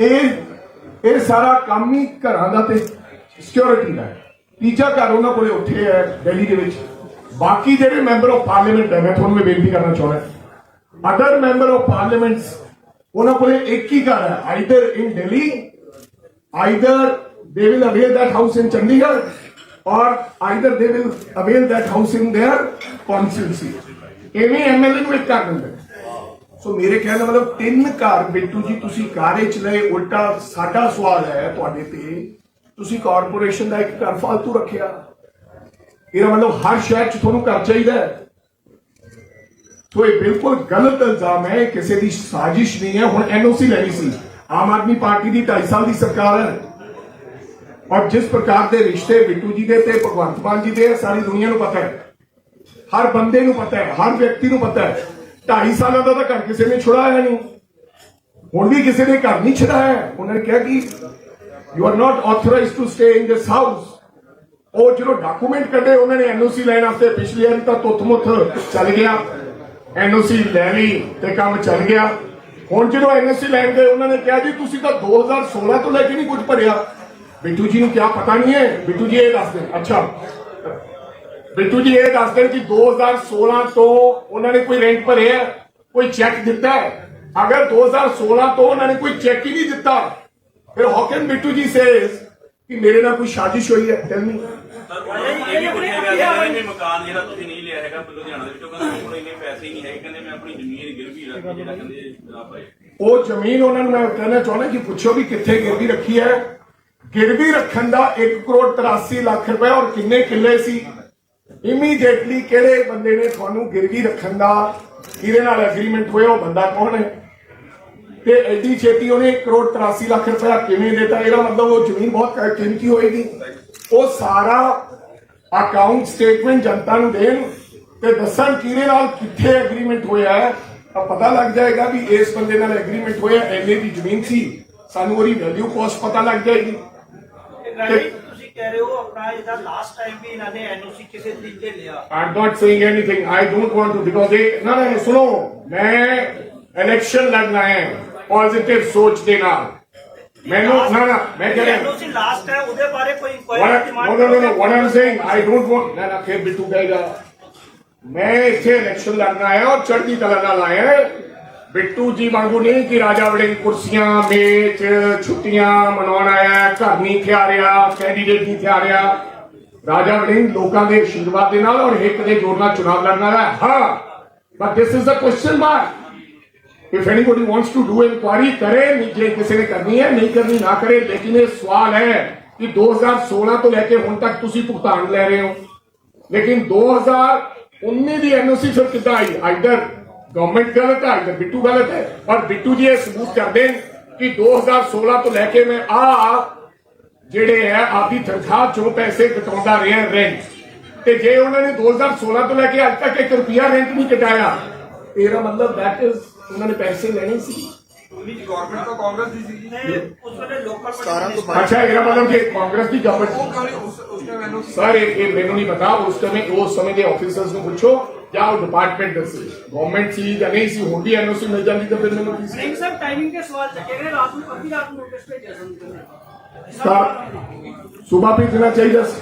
ਇਹ ਇਹ ਸਾਰਾ ਕੰਮ ਹੀ ਘਰਾਂ ਦਾ ਤੇ ਸਿਕਿਉਰਿਟੀ ਦਾ ਤੀਜਾ ਘਰ ਉਹਨਾਂ ਕੋਲੇ ਉੱਥੇ ਹੈ, ਦਿੱਲੀ ਦੇ ਵਿੱਚ। ਬਾਕੀ ਜਿਹੜੇ ਮੈਂਬਰ ਆਫ ਪਾਰਲੀਮੈਂਟ ਹੈ, ਮੈਂ ਤੁਹਾਨੂੰ ਇਹ ਬੇਨਤੀ ਕਰਨਾ ਚਾਹੁੰਦਾ ਅਦਰ ਮੈਂਬਰ ਆਫ ਪਾਰਲੀਮੈਂਟਸ ਉਹਨਾਂ ਕੋਲੇ ਇੱਕ ਹੀ ਘਰ ਹੈ either in Delhi either they will avail that house in Chandigarh or either they will avail that house in their constituency ਐਵੇਂ ਐਮਐਲਏ ਨੂੰ ਇੱਕ ਕਰ ਦਿੰਦੇ ਸੋ ਮੇਰੇ ਕਹਿਣ ਦਾ ਮਤਲਬ ਤਿੰਨ ਘਰ ਬਿੱਟੂ ਜੀ, ਤੁਸੀਂ ਕਾਰੇ ਚ ਲਏ, ਉਲਟਾ ਸਾਡਾ ਸਵਾਲ ਹੈ ਤੁਹਾਡੇ ਤੇ, ਤੁਸੀਂ ਕਾਰਪੋਰੇਸ਼ਨ ਦਾ ਇੱਕ ਘਰ ਫਾਲਤੂ ਰੱਖਿਆ। ਇਹਦਾ ਮਤਲਬ ਹਰ ਸ਼ਹਿਰ ਚ ਤੁਹਾਨੂੰ ਘਰ ਚਾਹੀਦਾ ਹੈ। ਸੋ ਇਹ ਬਿਲਕੁਲ ਗਲਤ ਇਲਜ਼ਾਮ ਹੈ ਕਿਸੇ ਦੀ ਸਾਜ਼ਿਸ਼ ਨਹੀਂ ਹੈ। ਹੁਣ ਐਨਓਸੀ ਲੈਣੀ ਸੀ। ਆਮ ਆਦਮੀ ਪਾਰਟੀ ਦੀ 2.5 ਸਾਲ ਦੀ ਸਰਕਾਰ ਹੈ। ਔਰ ਜਿਸ ਪ੍ਰਕਾਰ ਦੇ ਰਿਸ਼ਤੇ ਬਿੱਟੂ ਜੀ ਦੇ ਤੇ ਭਗਵੰਤ ਮਾਨ ਜੀ ਦੇ ਸਾਰੀ ਦੁਨੀਆ ਨੂੰ ਪਤਾ ਹੈ। ਹਰ ਬੰਦੇ ਨੂੰ ਪਤਾ ਹੈ, ਹਰ ਵਿਅਕਤੀ ਨੂੰ ਪਤਾ ਹੈ। 2.5 ਸਾਲਾਂ ਦਾ ਤਾਂ ਘਰ ਕਿਸੇ ਨੇ ਛੁਡਾਇਆ ਨਹੀਂ। ਹੁਣ ਵੀ ਕਿਸੇ ਨੇ ਘਰ ਨਹੀਂ ਛੁਡਾਇਆ। ਉਹਨਾਂ ਨੇ ਕਿਹਾ ਕਿ you are not authorised to stay in this house ਉਹ ਜਦੋਂ ਡਾਕੂਮੈਂਟ ਕੱਢੇ, ਉਹਨਾਂ ਨੇ ਐਨਓਸੀ ਲੈਣ ਵਾਸਤੇ ਪਿਛਲੀ ਵਾਰੀ ਤਾਂ ਤੁੱਥ-ਮੁੱਥ ਚੱਲ ਗਿਆ। ਐਨਓਸੀ ਲੈ ਲਈ ਤੇ ਕੰਮ ਚੱਲ ਗਿਆ। ਹੁਣ ਜਦੋਂ ਐਨਓਸੀ ਲੈਣ ਗਏ, ਉਹਨਾਂ ਨੇ ਕਿਹਾ ਜੀ, ਤੁਸੀਂ ਤਾਂ 2016 ਤੋਂ ਲੈ ਕੇ ਨਹੀਂ ਕੁਝ ਭਰਿਆ। ਬਿੱਟੂ ਜੀ ਨੂੰ ਕਿਆ ਪਤਾ ਨਹੀਂ ਹੈ? ਬਿੱਟੂ ਜੀ ਇਹ ਦੱਸਦੇ ਅੱਛਾ। ਬਿੱਟੂ ਜੀ ਇਹ ਦੱਸ ਕਿ 2016 ਤੋਂ ਉਹਨਾਂ ਨੇ ਕੋਈ ਰੈਂਟ ਭਰਿਆ ਕੋਈ ਚੈੱਕ ਦਿੱਤਾ ਅਗਰ 2016 ਤੋਂ ਉਹਨਾਂ ਨੇ ਕੋਈ ਚੈੱਕ ਹੀ ਨਹੀਂ ਦਿੱਤਾ, ਫਿਰ ਹਾਊ ਬਿੱਟੂ ਜੀ ਸੇਜ਼ ਕਿ ਮੇਰੇ ਨਾਲ ਕੋਈ ਸਾਜ਼ਿਸ਼ ਹੋਈ ਹੈ? ਟੈਲ ਮੀ ਮਕਾਨ ਜਿਹੜਾ ਤੁਸੀਂ ਨਹੀਂ ਲਿਆ ਹੈਗਾ ਲੁਧਿਆਣਾ ਦੇ ਵਿੱਚੋਂ ਕਹਿੰਦੇ ਕੋਲ ਇੰਨੇ ਪੈਸੇ ਹੀ ਨਹੀਂ ਹੈਗੇ ਕਹਿੰਦੇ ਮੈਂ ਆਪਣੀ ਜ਼ਮੀਨ ਗਿਰਵੀ ਰੱਖ ਜਿਹੜਾ ਕਹਿੰਦੇ ਉਹ ਜ਼ਮੀਨ ਉਹਨਾਂ ਨੂੰ ਮੈਂ ਕਹਿਣਾ ਚਾਹੁੰਦਾ ਕਿ ਪੁੱਛੋ ਵੀ ਕਿੱਥੇ ਗਿਰਵੀ ਰੱਖੀ ਹੈ? ਗਿਰਵੀ ਰੱਖਣ ਦਾ 1 ਕਰੋੜ 83 ਲੱਖ ਰੁਪਏ, ਔਰ ਕਿੰਨੇ ਕਿੱਲੇ ਸੀ? ਇਮੀਡੀਏਟਲੀ ਕਿਹੜੇ ਬੰਦੇ ਨੇ ਤੁਹਾਨੂੰ ਗਿਰਵੀ ਰੱਖਣ ਦਾ, ਕਿਹਦੇ ਨਾਲ ਐਗਰੀਮੈਂਟ ਹੋਇਆ, ਉਹ ਬੰਦਾ ਕੌਣ ਹੈ? ਤੇ ਐਡੀ ਛੇਤੀ ਉਹਨੇ 1 ਕਰੋੜ 83 ਲੱਖ ਰੁਪਏ ਕਿਵੇਂ ਦਿੱਤਾ? ਇਹਦਾ ਮਤਲਬ ਉਹ ਜ਼ਮੀਨ ਬਹੁਤ ਕੀਮਤੀ ਹੋਏਗੀ। ਉਹ ਸਾਰਾ ਅਕਾਊਂਟ ਸਟੇਟਮੈਂਟ ਜਨਤਾ ਨੂੰ ਦੇਣ ਤੇ ਦੱਸਣ ਕਿਹਦੇ ਨਾਲ ਕਿੱਥੇ ਐਗਰੀਮੈਂਟ ਹੋਇਆ ਹੈ, ਤਾਂ ਪਤਾ ਲੱਗ ਜਾਏਗਾ ਵੀ ਇਸ ਬੰਦੇ ਨਾਲ ਐਗਰੀਮੈਂਟ ਹੋਇਆ ਐਨੇ ਦੀ ਜ਼ਮੀਨ ਸੀ। ਸਾਨੂੰ ਉਹਦੀ ਵੈਲਿਊ ਕੋਸਟ ਪਤਾ ਲੱਗ ਜਾਏਗੀ। ਰਾਣੀ ਤੁਸੀਂ ਕਹਿ ਰਹੇ ਹੋ ਆਪਣਾ ਇਹਦਾ ਲਾਸਟ ਟਾਈਮ ਵੀ ਇਹਨਾਂ ਨੇ ਐਨਓਸੀ ਕਿਸੇ ਤਰੀਕੇ ਲਿਆ I'm not saying anything. I don't want to because they ਨਾ ਨਾ ਸੁਣੋ ਮੈਂ ਇਲੈਕਸ਼ਨ ਲੜਨਾ ਹੈ ਪੋਜ਼ਿਟਿਵ ਸੋਚ ਦੇ ਨਾਲ ਮੈਨੂੰ ਨਾ ਨਾ ਮੈਂ ਕਹਿ ਰਿਹਾ ਐਨਓਸੀ ਲਾਸਟ ਹੈ ਉਹਦੇ ਬਾਰੇ ਕੋਈ inquiry no, no, no, no. What I'm saying, I don't want. ਨਾ ਨਾ ਫਿਰ ਬਿੱਟੂ ਕਹੇਗਾ ਮੈਂ ਇੱਥੇ ਇਲੈਕਸ਼ਨ ਲੜਨਾ ਹੈ ਔਰ ਚੜ੍ਹਦੀ ਕਲਾ ਨਾਲ ਆਇਆ। ਬਿੱਟੂ ਜੀ ਵਾਂਗੂ ਨਹੀਂ ਕਿ ਰਾਜਾ ਵੜੇ ਕੁਰਸੀਆਂ ਮੇਚ ਛੁੱਟੀਆਂ ਮਨਾਉਣ ਆਇਆ, ਘਰ ਨਹੀਂ ਥਿਆਰਿਆ ਕੈਂਡੀਡੇਟ ਨਹੀਂ ਥਿਆਰਿਆ ਰਾਜਾ ਵੜਿੰਗ ਲੋਕਾਂ ਦੇ ਆਸ਼ੀਰਵਾਦ ਦੇ ਨਾਲ ਔਰ ਹਿੱਕ ਦੇ ਜੋਰ ਨਾਲ ਚੁਣਾਵ ਲੜਨਾ ਹੈ। ਹਾਂ but this is a question mark if anybody wants to do inquiry ਕਰੇ ਜੇ ਕਿਸੇ ਨੇ ਕਰਨੀ ਹੈ, ਨਹੀਂ ਕਰਨੀ, ਨਾ ਕਰੇ, ਲੇਕਿਨ ਇਹ ਸਵਾਲ ਹੈ ਕਿ 2016 ਤੋਂ ਲੈ ਕੇ ਹੁਣ ਤੱਕ ਤੁਸੀਂ ਭੁਗਤਾਨ ਲੈ ਰਹੇ ਹੋ। ਲੇਕਿਨ 2019 ਦੀ ਐਨਓਸੀ ਫਿਰ ਕਿੱਦਾਂ ਆਈ? ਆਈਦਰ ਗਵਰਨਮੈਂਟ ਗਲਤ ਹੈ ਆਈਦਰ ਬਿੱਟੂ ਗਲਤ ਹੈ ਔਰ ਬਿੱਟੂ ਜੀ ਇਹ ਸਬੂਤ ਕਰ ਦੇਣ ਕਿ 2016 ਤੋਂ ਲੈ ਕੇ ਮੈਂ ਆ ਜਿਹੜੇ ਹੈ ਆਪਦੀ ਤਨਖਾਹ ਚੋਂ ਪੈਸੇ ਕਟਾਉਂਦਾ ਰਿਹਾ ਰੈਂਟ ਤੇ ਜੇ ਉਹਨਾਂ ਨੇ 2016 ਤੋਂ ਲੈ ਕੇ ਅੱਜ ਤੱਕ 1 ਰੁਪਿਆ ਰੈਂਟ ਨਹੀਂ ਕਟਾਇਆ ਇਹਦਾ ਮਤਲਬ ਦੈਟ ਇਜ਼ ਉਹਨਾਂ ਨੇ ਪੈਸੇ ਲੈਣੇ ਸੀ। ਗਵਰਨਮੈਂਟ ਤਾਂ ਕਾਂਗਰਸ ਦੀ ਸੀ ਨੇ ਉਸ ਵੇਲੇ ਲੋਕਲ 17 ਤੋਂ ਅੱਛਾ ਇਹਦਾ ਮਤਲਬ ਕਿ ਕਾਂਗਰਸ ਦੀ ਗਵਰਨਮੈਂਟ ਸਰ ਇਹ ਇਹ ਮੈਨੂੰ ਨਹੀਂ ਪਤਾ ਉਸ ਸਮੇਂ ਉਸ ਸਮੇਂ ਦੇ ਆਫੀਸਰਸ ਨੂੰ ਪੁੱਛੋ। ਜਾਂ ਉਹ ਡਿਪਾਰਟਮੈਂਟ ਦੱਸੇ। ਗਵਰਨਮੈਂਟ ਸੀ ਜਾਂ ਨਹੀਂ ਸੀ ਵੀ ਐਨਓਸੀ ਮਿਲ ਜਾਂਦੀ ਤਾਂ ਫਿਰ ਮੈਨੂੰ ਕੀ ਸੀ? ਸਿੰਘ ਸਾਹਿਬ ਟਾਈਮਿੰਗ ਦੇ ਸਵਾਲ ਚੱਕੇ ਗਏ ਰਾਤ ਨੂੰ ਅੱਧੀ ਰਾਤ ਨੂੰ ਨੋਟਿਸ ਭੇਜਿਆ ਸਾਨੂੰ ਸਰ ਸੁਬਾ ਭੇਜਣਾ ਚਾਹੀਦਾ ਸੀ।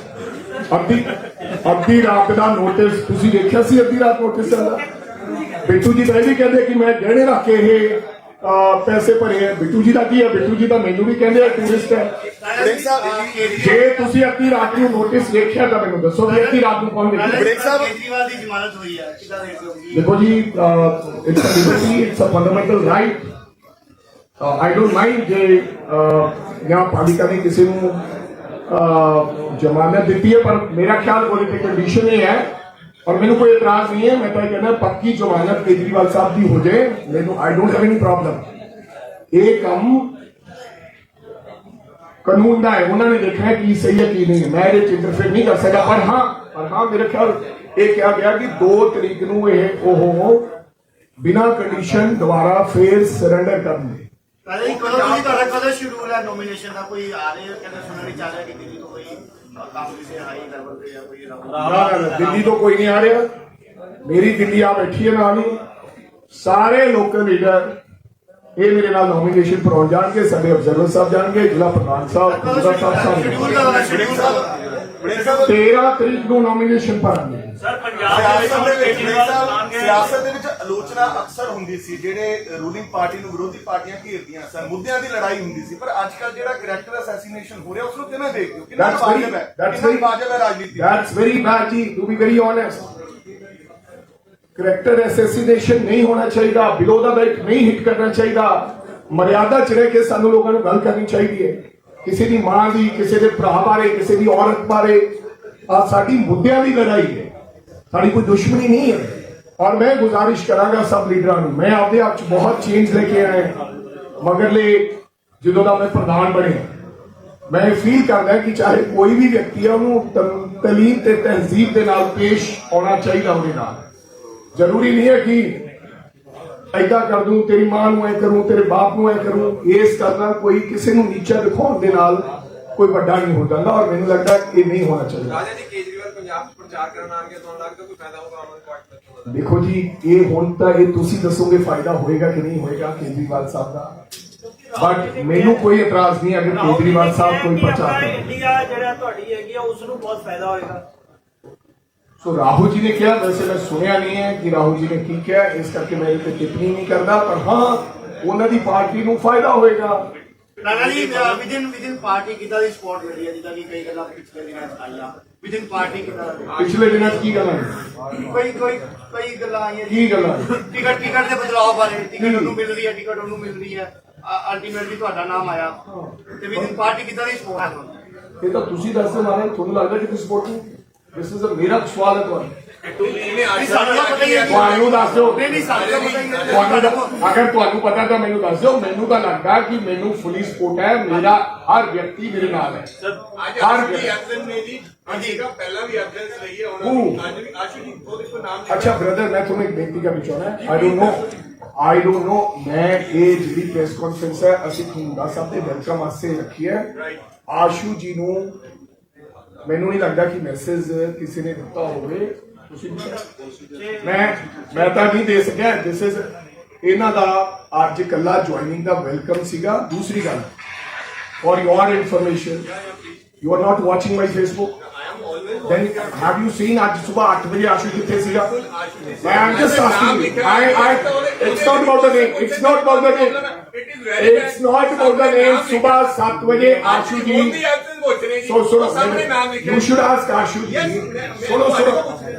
ਅੱਧੀ ਅੱਧੀ ਰਾਤ ਦਾ ਨੋਟਿਸ ਤੁਸੀਂ ਦੇਖਿਆ ਸੀ ਅੱਧੀ ਰਾਤ ਨੋਟਿਸ ਆਉਂਦਾ ਬਿੱਟੂ ਜੀ ਵੀ ਕਹਿੰਦੇ ਕਿ ਮੈਂ ਗਹਿਣੇ ਰੱਖ ਕੇ ਇਹ ਪੈਸੇ ਭਰੇ ਆ ਬਿੱਟੂ ਜੀ ਦਾ ਕੀ ਹੈ? ਬਿੱਟੂ ਜੀ ਤਾਂ ਮੈਨੂੰ ਵੀ ਕਹਿੰਦੇ ਆ ਟੂਰਿਸਟ ਹੈ। ਜੇ ਤੁਸੀਂ ਅੱਧੀ ਰਾਤ ਨੂੰ ਨੋਟਿਸ ਦੇਖਿਆ ਤਾਂ ਮੈਨੂੰ ਦੱਸੋ ਵੀ ਅੱਧੀ ਰਾਤ ਨੂੰ ਕੌਣ ਦੇਖਿਆ? ਕੇਜਰੀਵਾਲ ਦੀ ਜ਼ਮਾਨਤ ਹੋਈ ਹੈ। ਕਿਦਾਂ ਦੇਖਦੇ ਹੋ ਦੇਖੋ ਜੀ it's a liberty it's a fundamental right I don't mind ਜੇ ਜਾਂ ਪਾਲਿਕਾ ਨੇ ਕਿਸੇ ਨੂੰ ਜ਼ਮਾਨਤ ਦਿੱਤੀ ਹੈ ਪਰ ਮੇਰਾ ਖਿਆਲ ਉਹਦੀ ਕੰਡੀਸ਼ਨ ਇਹ ਹੈ ਔਰ ਮੈਨੂੰ ਕੋਈ ਇਤਰਾਜ਼ ਨਹੀਂ ਹੈ, ਮੈਂ ਤਾਂ ਇਹ ਕਹਿੰਦਾ ਪੱਕੀ ਜ਼ਮਾਨਤ ਕੇਜਰੀਵਾਲ ਸਾਹਿਬ ਦੀ ਹੋ ਜਾਏ, ਮੈਨੂੰ I don't have any problem ਇਹ ਕਾਨੂੰਨ ਦਾ ਹੈ, ਉਹਨਾਂ ਨੇ ਦੇਖਣਾ ਕੀ ਸਹੀ ਹੈ, ਕੀ ਨਹੀਂ। ਮੈਂ ਇਹਦੇ ਚ ਇੰਟਰਫੇਅਰ ਨਹੀਂ ਕਰ ਸਕਦਾ, ਪਰ ਹਾਂ ਪਰ ਹਾਂ, ਮੇਰੇ ਖਿਆਲ ਇਹ ਕਿਹਾ ਗਿਆ ਕਿ 2 ਤਰੀਕ ਨੂੰ ਇਹ ਉਹ ਬਿਨਾਂ ਕੰਡੀਸ਼ਨ ਦੁਬਾਰਾ ਫੇਰ ਸਰੈਂਡਰ ਕਰਨਗੇ। ਪਹਿਲੇ ਕਦੋਂ ਤੁਸੀਂ ਤੁਹਾਡਾ ਕਦੋਂ ਸ਼ਡਿਊਲ ਹੈ? ਨੋਮੀਨੇਸ਼ਨ ਦਾ ਕੋਈ ਆ ਰਹੇ, ਕਹਿੰਦੇ ਸੁਣਨ ਵਿੱਚ ਆ ਰਿਹਾ ਕਿ ਕੰਮ ਕਿਸੇ ਹਾਈ ਲੈਵਲ ਤੇ ਜਾਂ ਕੋਈ ਨਾ ਨਾ ਨਾ, ਦਿੱਲੀ ਤੋਂ ਕੋਈ ਨਹੀਂ ਆ ਰਿਹਾ। ਮੇਰੀ ਦਿੱਲੀ ਆ ਬੈਠੀ ਹੈ ਨਾਲ ਹੀ। ਸਾਰੇ ਲੋਕਲ ਲੀਡਰ ਇਹ ਮੇਰੇ ਨਾਲ ਨੋਮੀਨੇਸ਼ਨ ਕਰਾਉਣ ਜਾਣਗੇ ਸਾਡੇ ਅਬਜ਼ਰਵਰ ਸਾਹਿਬ ਜਾਣਗੇ ਜ਼ਿਲ੍ਹਾ ਪ੍ਰਧਾਨ ਸਾਹਿਬ ਗੁਰਦਾ ਸਾਹਿਬ। ਸ਼ਡਿਊਲ ਦਾ ਸ਼ਡਿਊਲ ਦਾ। 13 ਤਰੀਕ ਨੂੰ ਨੋਮੀਨੇਸ਼ਨ ਭਰਾਂਗੇ ਸਰ ਪੰਜਾਬ ਦੇ ਸਿਆਸਤ ਦੇ ਵਿੱਚ ਵਿੱਚ ਕੇਜਰੀਵਾਲ ਸਾਹਿਬ, ਆਉਣਗੇ ਸਿਆਸਤ ਦੇ ਵਿੱਚ ਆਲੋਚਨਾ ਅਕਸਰ ਹੁੰਦੀ ਸੀ ਜਿਹੜੇ ਰੂਲਿੰਗ ਪਾਰਟੀ ਨੂੰ ਵਿਰੋਧੀ ਪਾਰਟੀਆਂ ਘੇਰਦੀਆਂ ਸਨ ਮੁੱਦਿਆਂ ਦੀ ਲੜਾਈ ਹੁੰਦੀ ਸੀ ਪਰ ਅੱਜ ਕੱਲ ਜਿਹੜਾ ਕਰੈਕਟਰ ਅਸੈਸੀਨੇਸ਼ਨ ਹੋ ਰਿਹਾ ਉਸ ਨੂੰ ਕਿਵੇਂ ਦੇਖਦੇ ਹੋ? ਕਿੰਨਾ That's very, ਵਾਜਬ ਹੈ? that's ਕਿੰਨਾ very, ਵਾਜਬ ਹੈ ਰਾਜਨੀਤੀ? that's very bad ਜੀ to be very honest character assassination ਨਹੀਂ ਹੋਣਾ ਚਾਹੀਦਾ ਬਿਲੋ ਦਾ ਬੈਲਟ ਨਹੀਂ ਹਿੱਟ ਕਰਨਾ ਚਾਹੀਦਾ। ਮਰਿਆਦਾ ਚ ਰਹਿ ਕੇ ਸਾਨੂੰ ਲੋਕਾਂ ਨੂੰ ਗੱਲ ਕਰਨੀ ਚਾਹੀਦੀ ਹੈ। ਕਿਸੇ ਦੀ ਮਾਂ ਦੀ, ਕਿਸੇ ਦੇ ਭਰਾ ਬਾਰੇ, ਕਿਸੇ ਦੀ ਔਰਤ ਬਾਰੇ, ਆ ਸਾਡੀ ਮੁੱਦਿਆਂ ਦੀ ਲੜਾਈ ਹੈ। ਸਾਡੀ ਕੋਈ ਦੁਸ਼ਮਣੀ ਨਹੀਂ ਹੈ। ਔਰ ਮੈਂ ਗੁਜ਼ਾਰਿਸ਼ ਕਰਾਂਗਾ ਸਭ ਲੀਡਰਾਂ ਨੂੰ। ਮੈਂ ਆਪਦੇ ਆਪ ਚ ਬਹੁਤ ਚੇਂਜ ਲੈ ਕੇ ਆਇਆ ਮਗਰਲੇ ਜਦੋਂ ਦਾ ਮੈਂ ਪ੍ਰਧਾਨ ਬਣਿਆ ਮੈਂ ਫੀਲ ਕਰਦਾ ਕਿ ਚਾਹੇ ਕੋਈ ਵੀ ਵਿਅਕਤੀ ਹੈ ਉਹਨੂੰ ਤਲੀਮ ਤੇ ਤਹਿਜ਼ੀਬ ਦੇ ਨਾਲ ਪੇਸ਼ ਆਉਣਾ ਚਾਹੀਦਾ ਉਹਦੇ ਨਾਲ। ਜ਼ਰੂਰੀ ਨਹੀਂ ਹੈ ਕਿ ਐਦਾਂ ਕਰ ਦੂੰ ਤੇਰੀ ਮਾਂ ਨੂੰ ਐ ਕਰੂੰ ਤੇਰੇ ਬਾਪ ਨੂੰ ਐ ਕਰੂੰ ਇਸ ਕਰਨਾ ਕੋਈ ਕਿਸੇ ਨੂੰ ਨੀਚਾ ਦਿਖਾਉਣ ਦੇ ਨਾਲ ਕੋਈ ਵੱਡਾ ਨਹੀਂ ਹੋ ਜਾਂਦਾ ਔਰ ਮੈਨੂੰ ਲੱਗਦਾ ਇਹ ਨਹੀਂ ਹੋਣਾ ਚਾਹੀਦਾ। ਰਾਜਾ ਜੀ ਕੇਜਰੀਵਾਲ ਪੰਜਾਬ 'ਚ ਪ੍ਰਚਾਰ ਕਰਨ ਆਣਗੇ ਤੁਹਾਨੂੰ ਲੱਗਦਾ ਕੋਈ ਫਾਇਦਾ ਹੋਊਗਾ ਆਮ ਆਦਮੀ ਪਾਰਟੀ ਦਾ ਦੇਖੋ ਜੀ ਇਹ ਹੁਣ ਤਾਂ ਇਹ ਤੁਸੀਂ ਦੱਸੋਗੇ ਫਾਇਦਾ ਹੋਏਗਾ ਕਿ ਨਹੀਂ ਹੋਏਗਾ ਕੇਜਰੀਵਾਲ ਸਾਹਿਬ ਦਾ। ਬਟ ਮੈਨੂੰ ਕੋਈ ਇਤਰਾਜ਼ ਨਹੀਂ ਅਗਰ ਕੇਜਰੀਵਾਲ ਸਾਹਿਬ ਕੋਈ ਪ੍ਰਚਾਰ ਕਰੇ ਇੰਡੀਆ ਜਿਹੜਾ ਤੁਹਾਡੀ ਹੈਗੀ ਆ ਉਸ ਨੂੰ ਬਹੁਤ ਫਾਇਦਾ ਹੋਏਗਾ। ਸੋ ਰਾਹੁਲ ਜੀ ਨੇ ਕਿਹਾ ਵੈਸੇ ਮੈਂ ਸੁਣਿਆ ਨਹੀਂ ਹੈ ਕਿ ਰਾਹੁਲ ਜੀ ਨੇ ਕੀ ਕਿਹਾ ਇਸ ਕਰਕੇ ਮੈਂ ਇਹ ਤੇ ਟਿੱਪਣੀ ਨਹੀਂ ਕਰਦਾ ਪਰ ਹਾਂ ਉਹਨਾਂ ਦੀ ਪਾਰਟੀ ਨੂੰ ਫਾਇਦਾ ਹੋਏਗਾ Rana ji within within party ਕਿਦਾਂ ਦੀ ਸਪੋਰਟ ਮਿਲੀ ਹੈ ਜਿੱਦਾਂ ਕਿ ਕਈ ਗੱਲਾਂ ਪਿਛਲੇ ਦਿਨਾਂ ਚ ਆਈਆਂ ਵਿਦਿਨ ਪਾਰਟੀ ਕਿਦਾਂ ਪਿਛਲੇ ਦਿਨਾਂ 'ਚ ਕੀ ਗੱਲਾਂ ਨੇ? ਕੋਈ ਕੋਈ ਕਈ ਗੱਲਾਂ ਆਈਆਂ। ਕੀ ਗੱਲਾਂ? ਟਿਕਟ ਟਿਕਟ ਦੇ ਬਦਲਾਅ ਬਾਰੇ ਟਿਕਟ ਉਹਨੂੰ ਮਿਲ ਰਹੀ ਹੈ ਟਿਕਟ ਉਹਨੂੰ ਮਿਲ ਰਹੀ ਹੈ ਅਲਟੀਮੇਟਲੀ ਤੁਹਾਡਾ ਨਾਮ ਆਇਆ ਤੇ ਵਿਦਿਨ ਪਾਰਟੀ ਕਿਦਾਂ ਦੀ ਸਪੋਰਟ ਹੈ ਇਹ ਤਾਂ ਤੁਸੀਂ ਦੱਸਦੇ ਮਾਰੇ ਤੁਹਾਨੂੰ ਲੱਗਦਾ ਕਿ ਤੁਸੀਂ ਸਪੋਰਟ ਨਹੀਂ ਦਿਸ ਇਜ਼ ਅ ਮੇਰਾ ਸਵਾਲ ਹੈ ਤੁਹਾਨੂੰ ਤੁਹਾਨੂੰ ਦੱਸ ਦਿਓ। ਨਹੀਂ ਨਹੀਂ ਸਾਨੂੰ ਤਾਂ ਪਤਾ ਹੀ ਹੈ ਤੁਹਾਨੂੰ ਤਾਂ- ਅਗਰ ਤੁਹਾਨੂੰ ਪਤਾ ਤਾਂ ਮੈਨੂੰ ਦੱਸ ਦਿਓ। ਮੈਨੂੰ ਤਾਂ ਲੱਗਦਾ ਕਿ ਮੈਨੂੰ ਫੁੱਲੀ ਸਪੋਰਟ ਹੈ। ਮੇਰਾ ਹਰ ਵਿਅਕਤੀ ਮੇਰੇ ਨਾਲ ਹੈ। ਅੱਜ ਹਰ ਆਸ਼ੂ ਜੀ ਵਿਅਕਤੀ। ਐਬਸੈਂਟ ਨੇ ਜੀ। ਹਾਂਜੀ। ਪਹਿਲਾਂ ਵੀ ਐਬਸੈਂਟ ਰਹੀ ਹੈ ਹੂੰ। ਉਹਨਾਂ ਦੀ ਅੱਜ ਵੀ ਆਸ਼ੂ ਜੀ ਉਹਦੇ ਕੋਲ ਨਾਮ ਲਿਖਿਆ। ਅੱਛਾ ਬ੍ਰਦਰ ਮੈਂ ਤੁਹਾਨੂੰ ਇੱਕ ਬੇਨਤੀ ਕਰਨੀ ਚਾਹੁੰਦਾ I don't know I don't know ਮੈਂ ਇਹ ਜਿਹੜੀ ਪ੍ਰੈਸ ਕਾਨਫਰੰਸ ਹੈ ਅਸੀਂ ਖੁੰਦਾ ਸਾਹਿਬ ਦੇ ਵੈਲਕਮ ਵਾਸਤੇ ਰੱਖੀ ਹੈ। ਆਸ਼ੂ ਜੀ ਨੂੰ ਮੈਨੂੰ ਨਹੀਂ ਲੱਗਦਾ ਕਿ ਮੈਸੇਜ ਕਿਸੇ ਨੇ ਦਿੱਤਾ ਹੋਵੇ। ਤੁਸੀਂ ਮੈਂ ਮੈਂ ਤਾਂ ਨਹੀਂ ਦੇ ਸਕਿਆ। ਥਿਸ ਇਜ਼ ਇਹਨਾਂ ਦਾ ਅੱਜ ਇਕੱਲਾ ਜੁਆਇਨਿੰਗ ਦਾ ਵੈਲਕਮ ਸੀਗਾ। ਦੂਸਰੀ ਗੱਲ for your information You are not watching my Facebook? Then have you seen आज सुबह आठ बजे I am just asking you. I I it's not about the name. It's not about the name. It's it's not about the name. Subha सात बजे आशु जी. So so you should ask Ashu So so. सुनो.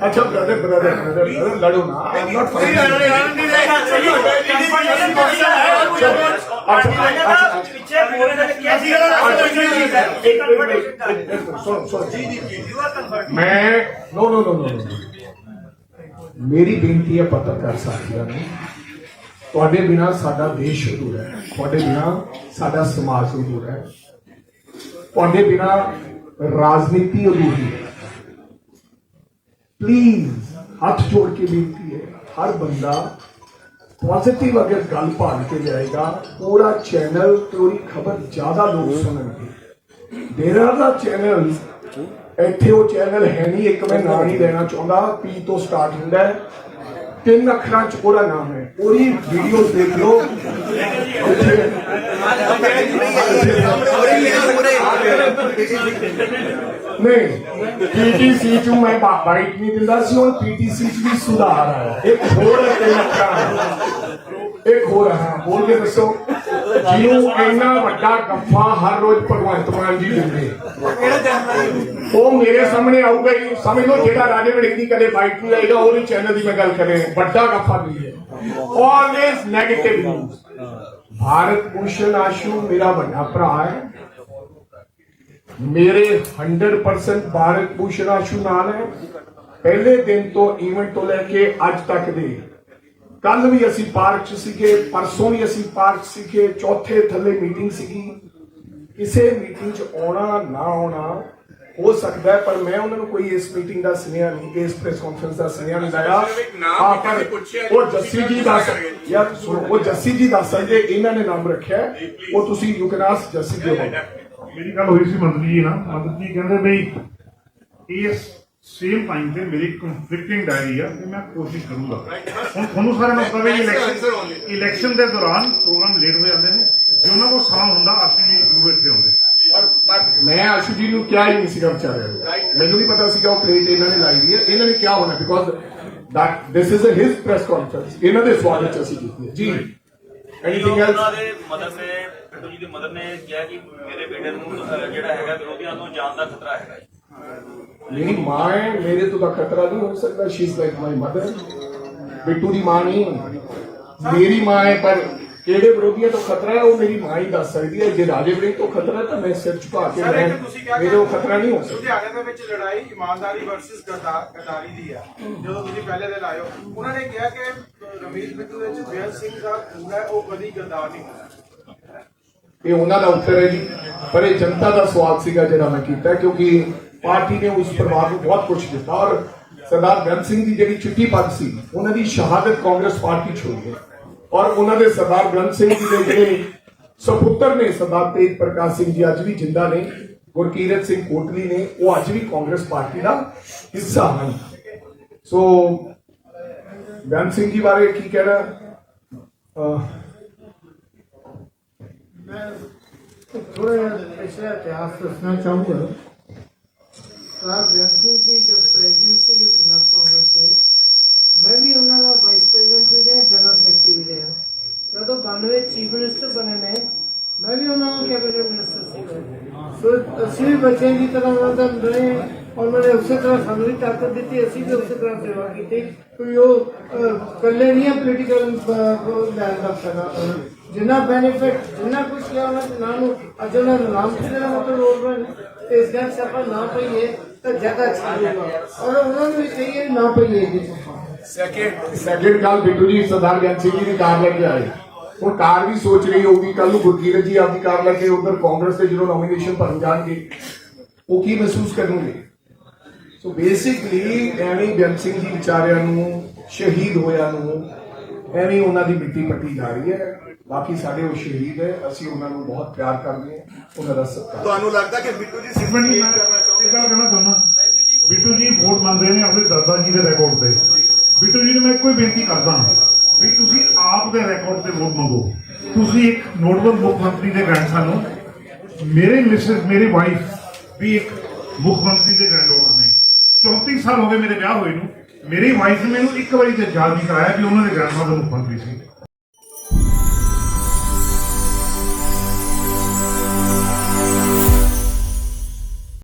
अच्छा brother brother brother brother लड़ो ना. I am not fighting. अच्छा अच्छा. ਰਹੇਗਾ ਪਿੱਛੇ ਬੋਲ ਰਹੇ ਕਿ ਅਸੀਂ ਇਹਦਾ ਸੁਣੋ ਸੁਣੋ ਜੀ ਜੀ ਮੈਂ ਨੋ ਨੋ ਨੋ ਨੋ ਮੇਰੀ ਬੇਨਤੀ ਹੈ ਪੱਤਰਕਾਰ ਸਾਥੀਆਂ ਨੂੰ ਤੁਹਾਡੇ ਬਿਨਾ ਸਾਡਾ ਦੇਸ਼ ਅਧੂਰਾ ਹੈ ਤੁਹਾਡੇ ਬਿਨਾ ਸਾਡਾ ਸਮਾਜ ਅਧੂਰਾ ਹੈ ਤੁਹਾਡੇ ਬਿਨਾ ਰਾਜਨੀਤੀ ਅਧੂਰੀ ਹੈ ਪਲੀਜ਼ ਹੱਥ ਜੋੜ ਕੇ ਬੇਨਤੀ ਹੈ ਹਰ ਬੰਦਾ ਪੋਜ਼ਿਟਿਵ ਅਗਰ ਗੱਲ ਭਾਲ ਕੇ ਜਾਏਗਾ ਪੂਰਾ ਚੈਨਲ ਤੇ ਉਹਦੀ ਖਬਰ ਜ਼ਿਆਦਾ ਲੋਕ ਸੁਣਨਗੇ ਦੇਰ ਆਰ ਦਾ ਚੈਨਲ ਇੱਥੇ ਉਹ ਚੈਨਲ ਹੈ ਨਹੀਂ ਇੱਕ ਮੈਂ ਨਾਂ ਨਹੀਂ ਲੈਣਾ ਚਾਹੁੰਦਾ ਪੀ ਤੋਂ ਸਟਾਰਟ ਹੁੰਦਾ ਹੈ। ਤਿੰਨ ਅੱਖਰਾਂ ਚ ਉਹਦਾ ਨਾਮ ਹੈ। ਉਹਦੀ ਵੀਡੀਓਜ਼ ਦੇਖ ਲਓ। ਨਹੀਂ ਪੀਟੀਸੀ ਚ ਮੈਂ ਬਾ- ਬਾਈਟ ਨਹੀਂ ਦਿੰਦਾ ਸੀ ਹੁਣ ਪੀਟੀਸੀ ਚ ਵੀ ਸੁਧਾਰ ਆਇਆ ਇੱਕ ਹੋਰ ਹੈ ਤਿੰਨ ਅੱਖਰਾਂ। ਇੱਕ ਹੋਰ ਹੈ, ਹਾਂ ਬੋਲ ਕੇ ਦੱਸੋ। ਜਿਹਨੂੰ ਇੰਨਾ ਵੱਡਾ ਗੱਫਾ ਹਰ ਰੋਜ਼ ਭਗਵੰਤ ਮਾਨ ਜੀ ਦਿੰਦੇ ਉਹ ਮੇਰੇ ਸਾਹਮਣੇ ਆਊਗਾ ਹੀ ਸਮਝ ਲਓ ਜਿਹੜਾ ਰਾਜੇ ਵੜਿੰਗ ਦੀ ਕਦੇ ਬਾਈਟ ਨਹੀਂ ਆਏਗਾ ਉਹਦੇ ਚੈਨਲ ਦੀ ਮੈਂ ਗੱਲ ਕਰ ਵੱਡਾ ਗੱਫਾ ਨਹੀਂ ਹੈ। Always negative news Bharat Bhushan Ashu ਮੇਰਾ ਵੱਡਾ ਭਰਾ ਹੈ। ਮੇਰੇ 100% ਭਾਰਤ ਭੂਸ਼ਣ ਆਸ਼ੂ ਨਾਲ ਹੈ। ਪਹਿਲੇ ਦਿਨ ਤੋਂ ਇਵੈਂਟ ਤੋਂ ਲੈ ਕੇ ਅੱਜ ਤੱਕ ਦੇ। ਕੱਲ ਵੀ ਅਸੀਂ ਪਾਰਕ 'ਚ ਸੀਗੇ ਪਰਸੋਂ ਵੀ ਅਸੀਂ ਪਾਰਕ 'ਚ ਸੀਗੇ ਚੌਥੇ ਥੱਲੇ ਮੀਟਿੰਗ ਸੀਗੀ ਕਿਸੇ ਮੀਟਿੰਗ 'ਚ ਆਉਣਾ ਨਾ ਆਉਣਾ ਹੋ ਸਕਦਾ ਪਰ ਮੈਂ ਉਹਨਾਂ ਨੂੰ ਕੋਈ ਇਸ ਮੀਟਿੰਗ ਦਾ ਸੁਨੇਹਾ ਨਹੀਂ ਇਸ ਪ੍ਰੈਸ ਕਾਨਫਰੰਸ ਦਾ ਸੁਨੇਹਾ ਨਹੀਂ ਲਾਇਆ ਲਿਖਿਆ ਪਰ ਉਹ ਜੱਸੀ ਜੀ ਦੱਸ? ਯਾਰ ਸੁਣੋ ਉਹ ਜੱਸੀ ਜੀ ਦੱਸ ਸਕਦੇ ਇਹਨਾਂ ਨੇ ਨਾਮ ਰੱਖਿਆ. ਉਹ ਤੁਸੀਂ ਯੂ ਕੈਨ ਜੱਸੀ ਜੀ. ਮੇਰੀ ਗੱਲ ਹੋਈ ਸੀ ਮੰਤਰੀ ਜੀ ਨਾਲ ਮੰਤਰੀ ਜੀ ਕਹਿੰਦੇ ਬਈ ਇਸ ਸੇਮ ਟਾਈਮ ਤੇ ਮੇਰੀ ਕੰਫਲਿਕਟਿੰਗ ਡਾਇਰੀ ਆ ਤੇ ਮੈਂ ਕੋਸ਼ਿਸ਼ ਕਰੂੰਗਾ। ਹੁਣ ਤੁਹਾਨੂੰ ਸਾਰਿਆਂ ਨੂੰ ਪਤਾ ਵੀ ਇਲੈਕਸ਼ਨ. ਇਲੈਕਸ਼ਨ ਦੇ ਦੌਰਾਨ ਪ੍ਰੋਗਰਾਮ ਲੇਟ ਹੋ ਜਾਂਦੇ ਨੇ। ਜੇ ਉਹਨਾਂ ਕੋਲ ਸਮਾਂ ਹੁੰਦਾ ਅਸੀਂ ਵੀ ਜ਼ਰੂਰ ਇੱਥੇ ਹੁੰਦੇ ਮੈਂ ਆਸ਼ੂ ਜੀ ਨੂੰ ਕਿਹਾ ਹੀ ਨਹੀਂ ਸੀਗਾ ਵਿਚਾਰਿਆਂ ਨੂੰ। ਮੈਨੂੰ ਨਹੀਂ ਪਤਾ ਸੀਗਾ ਉਹ ਪਲੇਟ ਇਹਨਾਂ ਨੇ ਲਾਈ ਦੀ ਹੈ। ਇਹਨਾਂ ਨੇ ਕਿਹਾ ਹੋਣਾ because that this is his press conference ਇਹਨਾਂ ਦੇ ਸਵਾਗਤ ਚ ਅਸੀਂ ਕੀਤੀ ਹੈ। ਜੀ। ਐਨੀਥਿੰਗ ਉਹਨਾਂ ਐਲਸ ਦੇ ਮਦਰ ਨੇ ਬਿੱਟੂ ਜੀ ਦੀ ਮਦਰ ਨੇ ਕਿਹਾ ਕਿ ਮੇਰੇ ਬੇਟੇ ਨੂੰ ਜਿਹੜਾ ਹੈਗਾ ਵਿਰੋਧੀਆਂ ਤੋਂ ਜਾਨ ਦਾ ਖਤਰਾ ਹੈਗਾ ਮੇਰੀ ਮਾਂ ਹੈ ਮੇਰੇ ਤੋਂ ਤਾਂ ਖਤਰਾ ਨਹੀਂ ਹੋ ਸਕਦਾ she is like my mother Bittu ਦੀ ਮਾਂ ਨਹੀਂ ਮੇਰੀ ਮਾਂ ਹੈ ਪਰ ਕਿਹੜੇ ਵਿਰੋਧੀਆਂ ਤੋਂ ਖਤਰਾ ਹੈ ਉਹ ਮੇਰੀ ਮਾਂ ਹੀ ਦੱਸ ਸਕਦੀ ਹੈ। ਜੇ ਰਾਜੇ ਵੜਿੰਗ ਤੋਂ ਖਤਰਾ ਤਾਂ ਮੈਂ ਸਿਰ ਝੁਕਾ ਕੇ ਮੈਂ ਮੇਰੇ ਤੋਂ ਖਤਰਾ ਨਹੀਂ ਹੋ ਸਕਦਾ। ਲੁਧਿਆਣੇ ਦੇ ਵਿੱਚ ਲੜਾਈ ਇਮਾਨਦਾਰੀ ਵਰਸਸ ਗਦਾਰੀ ਦੀ ਹੈ। ਜਦੋਂ ਤੁਸੀਂ ਪਹਿਲੇ ਦਿਨ ਆਇਓ ਉਹਨਾਂ ਨੇ ਕਿਹਾ ਕਿ ਰਮੇਸ਼ ਬਿੱਟੂ ਵਿੱਚ ਜੈਲ ਸਿੰਘ ਦਾ ਖੂਨ ਹੈ ਉਹ ਕਦੀ ਗਦਾਰ ਨਹੀਂ ਹੁੰਦਾ ਇਹ ਉਹਨਾਂ ਦਾ ਉੱਤਰ ਹੈ ਜੀ। ਪਰ ਇਹ ਜਨਤਾ ਦਾ ਸਵਾਲ ਸੀਗਾ ਜਿਹੜਾ ਮੈਂ ਕੀਤਾ ਕਿਉਂਕਿ ਪਾਰਟੀ ਨੇ ਉਸ ਪਰਿਵਾਰ ਨੂੰ ਬਹੁਤ ਕੁਝ ਦਿੱਤਾ ਔਰ ਸਰਦਾਰ ਬ੍ਰਹਮ ਸਿੰਘ ਦੀ ਜਿਹੜੀ ਚਿੱਟੀ ਪੱਗ ਸੀ, ਉਹਨਾਂ ਦੀ ਸ਼ਹਾਦਤ ਕਾਂਗਰਸ ਪਾਰਟੀ ਛੋੜੀ ਹੈ ਔਰ ਉਹਨਾਂ ਦੇ ਸਰਦਾਰ ਬ੍ਰਹਮ ਸਿੰਘ ਜੀ ਦੇ ਜਿਹੜੇ ਸਪੁੱਤਰ ਨੇ, ਸਰਦਾਰ ਤੇਜ ਪ੍ਰਕਾਸ਼ ਸਿੰਘ ਜੀ ਅੱਜ ਵੀ ਜਿੰਦਾ ਨੇ, ਗੁਰਕੀਰਤ ਸਿੰਘ ਕੋਟਲੀ ਨੇ, ਉਹ ਅੱਜ ਵੀ ਕਾਂਗਰਸ ਪਾਰਟੀ ਦਾ ਹਿੱਸਾ ਹਨ ਸੋ ਬ੍ਰਹਮ ਸਿੰਘ ਜੀ ਬਾਰੇ ਕੀ ਕਹਿਣਾ? ਮੈਂ ਥੋੜਾ ਜਿਹਾ ਇਤਿਹਾਸ ਦੱਸਣਾ ਚਾਹੁੰਦਾ ਸਰ ਬੇਅੰਤ ਸਿੰਘ ਜੀ ਜਦ ਪ੍ਰੈਜ਼ੀਡੈਂਟ ਸੀ ਪੰਜਾਬ ਕਾਂਗਰਸ ਦੇ ਮੈਂ ਵੀ ਉਹਨਾਂ ਦਾ ਵਾਈਸ ਪ੍ਰੈਜ਼ੀਡੈਂਟ ਵੀ ਰਿਹਾ ਜਨਰਲ ਸੈਕਟਰੀ ਵੀ ਰਿਹਾ ਜਦੋਂ 92 ਚੀਫ ਮਿਨਿਸਟਰ ਬਣੇ ਨੇ ਮੈਂ ਵੀ ਉਹਨਾਂ ਦਾ ਕੈਬਨਿਟ ਮਿਨਿਸਟਰ ਸੀ ਸੋ ਅਸੀਂ ਵੀ ਬੱਚਿਆਂ ਦੀ ਤਰ੍ਹਾਂ ਉਹਨਾਂ ਦਾ ਰਹੇ ਉਹਨਾਂ ਨੇ ਉਸੇ ਤਰ੍ਹਾਂ ਸਾਨੂੰ ਵੀ ਤਾਕਤ ਦਿੱਤੀ ਅਸੀਂ ਵੀ ਉਸੇ ਤਰ੍ਹਾਂ ਸੇਵਾ ਕੀਤੀ ਕੋਈ ਉਹ ਅਹ, ਇਕੱਲੇ ਨਹੀਂ ਹੈ ਪੋਲੀਟੀਕਲ ਲੈਣ ਦਾ ਫਾਇਦਾ ਜਿੰਨਾ ਬੈਨੀਫਿਟ ਜਿੰਨਾ ਕੁਝ ਕਿਹਾ ਉਹਨਾਂ ਦੇ ਨਾਂ ਨੂੰ ਅੱਜ ਉਹਨਾਂ ਨੂੰ ਨਾਮ ਕਿਸੇ ਦਾ ਮਤਲਬ ਰੋਲ ਬਣ ਤੇ ਇਸ ਗੱਲ ਸੇ ਆਪਾਂ ਨਾ ਪਈਏ ਤਾਂ ਜਗ੍ਹਾ ਛੱਡੂਗਾ ਔਰ ਉਹਨਾਂ ਨੂੰ ਵੀ ਕਹੀਏ ਨਾ ਪਈਏ ਜੀ। ਸੈਕਿੰਡ ਸੈਕਿੰਡ ਗੱਲ ਬਿੱਟੂ ਜੀ ਸਰਦਾਰ ਬੇਅੰਤ ਸਿੰਘ ਜੀ ਦੀ ਕਾਰ ਲੈ ਕੇ ਆਏ। ਹੁਣ ਕਾਰ ਵੀ ਸੋਚ ਰਹੀ ਹੋਊਗੀ ਕੱਲ ਨੂੰ ਗੁਰਕੀਰਤ ਜੀ ਆਪਦੀ ਕਾਰ ਲੈ ਕੇ ਉਧਰ ਕਾਂਗਰਸ ਦੇ ਜਦੋਂ ਨੋਮੀਨੇਸ਼ਨ ਭਰਨ ਜਾਣਗੇ ਉਹ ਕੀ ਮਹਿਸੂਸ ਕਰਨਗੇ? ਸੋ ਬੇਸਿਕਲੀ ਐਵੇਂ ਬੇਅੰਤ ਸਿੰਘ ਜੀ ਵਿਚਾਰਿਆਂ ਨੂੰ ਸ਼ਹੀਦ ਹੋਇਆਂ ਨੂੰ ਐਵੇਂ ਉਹਨਾਂ ਦੀ ਮਿੱਟੀ ਪੱਟੀ ਜਾ ਰਹੀ ਹੈ। ਬਾਕੀ ਸਾਡੇ ਉਹ ਸ਼ਹੀਦ ਹੈ ਅਸੀਂ ਉਹਨਾਂ ਨੂੰ ਬਹੁਤ ਪਿਆਰ ਕਰਦੇ ਹਾਂ ਉਹਨਾਂ ਦਾ ਸਤਿਕਾਰ। ਤੁਹਾਨੂੰ ਲੱਗਦਾ ਕਿ ਬਿੱਟੂ ਜੀ ਸਿਰਫ ਕਰਨਾ ਇੱਕ ਗੱਲ ਕਹਿਣਾ ਚਾਹੁੰਦਾ ਬਿੱਟੂ ਜੀ ਵੋਟ ਮੰਗਦੇ ਨੇ ਆਪਣੇ ਦਾਦਾ ਜੀ ਦੇ ਰਿਕਾਰਡ ਤੇ। ਬਿੱਟੂ ਜੀ ਨੂੰ ਮੈਂ ਕੋਈ ਬੇਨਤੀ ਕਰਦਾ ਵੀ ਤੁਸੀਂ ਆਪ ਦੇ ਰਿਕਾਰਡ ਤੇ ਵੋਟ ਮੰਗੋ। ਤੁਸੀਂ ਇੱਕ ਨੋਟਬਲ ਮੁੱਖ ਮੰਤਰੀ ਦੇ ਗ੍ਰੈਂਡਸਨ ਹੋ ਮੇਰੇ ਮਿਸਿਸ ਮੇਰੀ ਵਾਈਫ ਵੀ ਇੱਕ ਮੁੱਖ ਮੰਤਰੀ ਦੇ ਗ੍ਰੈਂਡਡਾਟਰ ਨੇ। 34 ਸਾਲ ਹੋ ਗਏ ਮੇਰੇ ਵਿਆਹ ਹੋਏ ਨੂੰ। ਮੇਰੀ ਵਾਈਫ ਨੇ ਮੈਨੂੰ ਇੱਕ ਵਾਰੀ ਤੇ ਯਾਦ ਨਹੀਂ ਕਰਾਇਆ ਵੀ ਉਹਨਾਂ ਦੇ ਗ੍ਰੈਂਡਫਾਦਰ ਮੁੱਖ ਮੰਤਰੀ ਸੀ।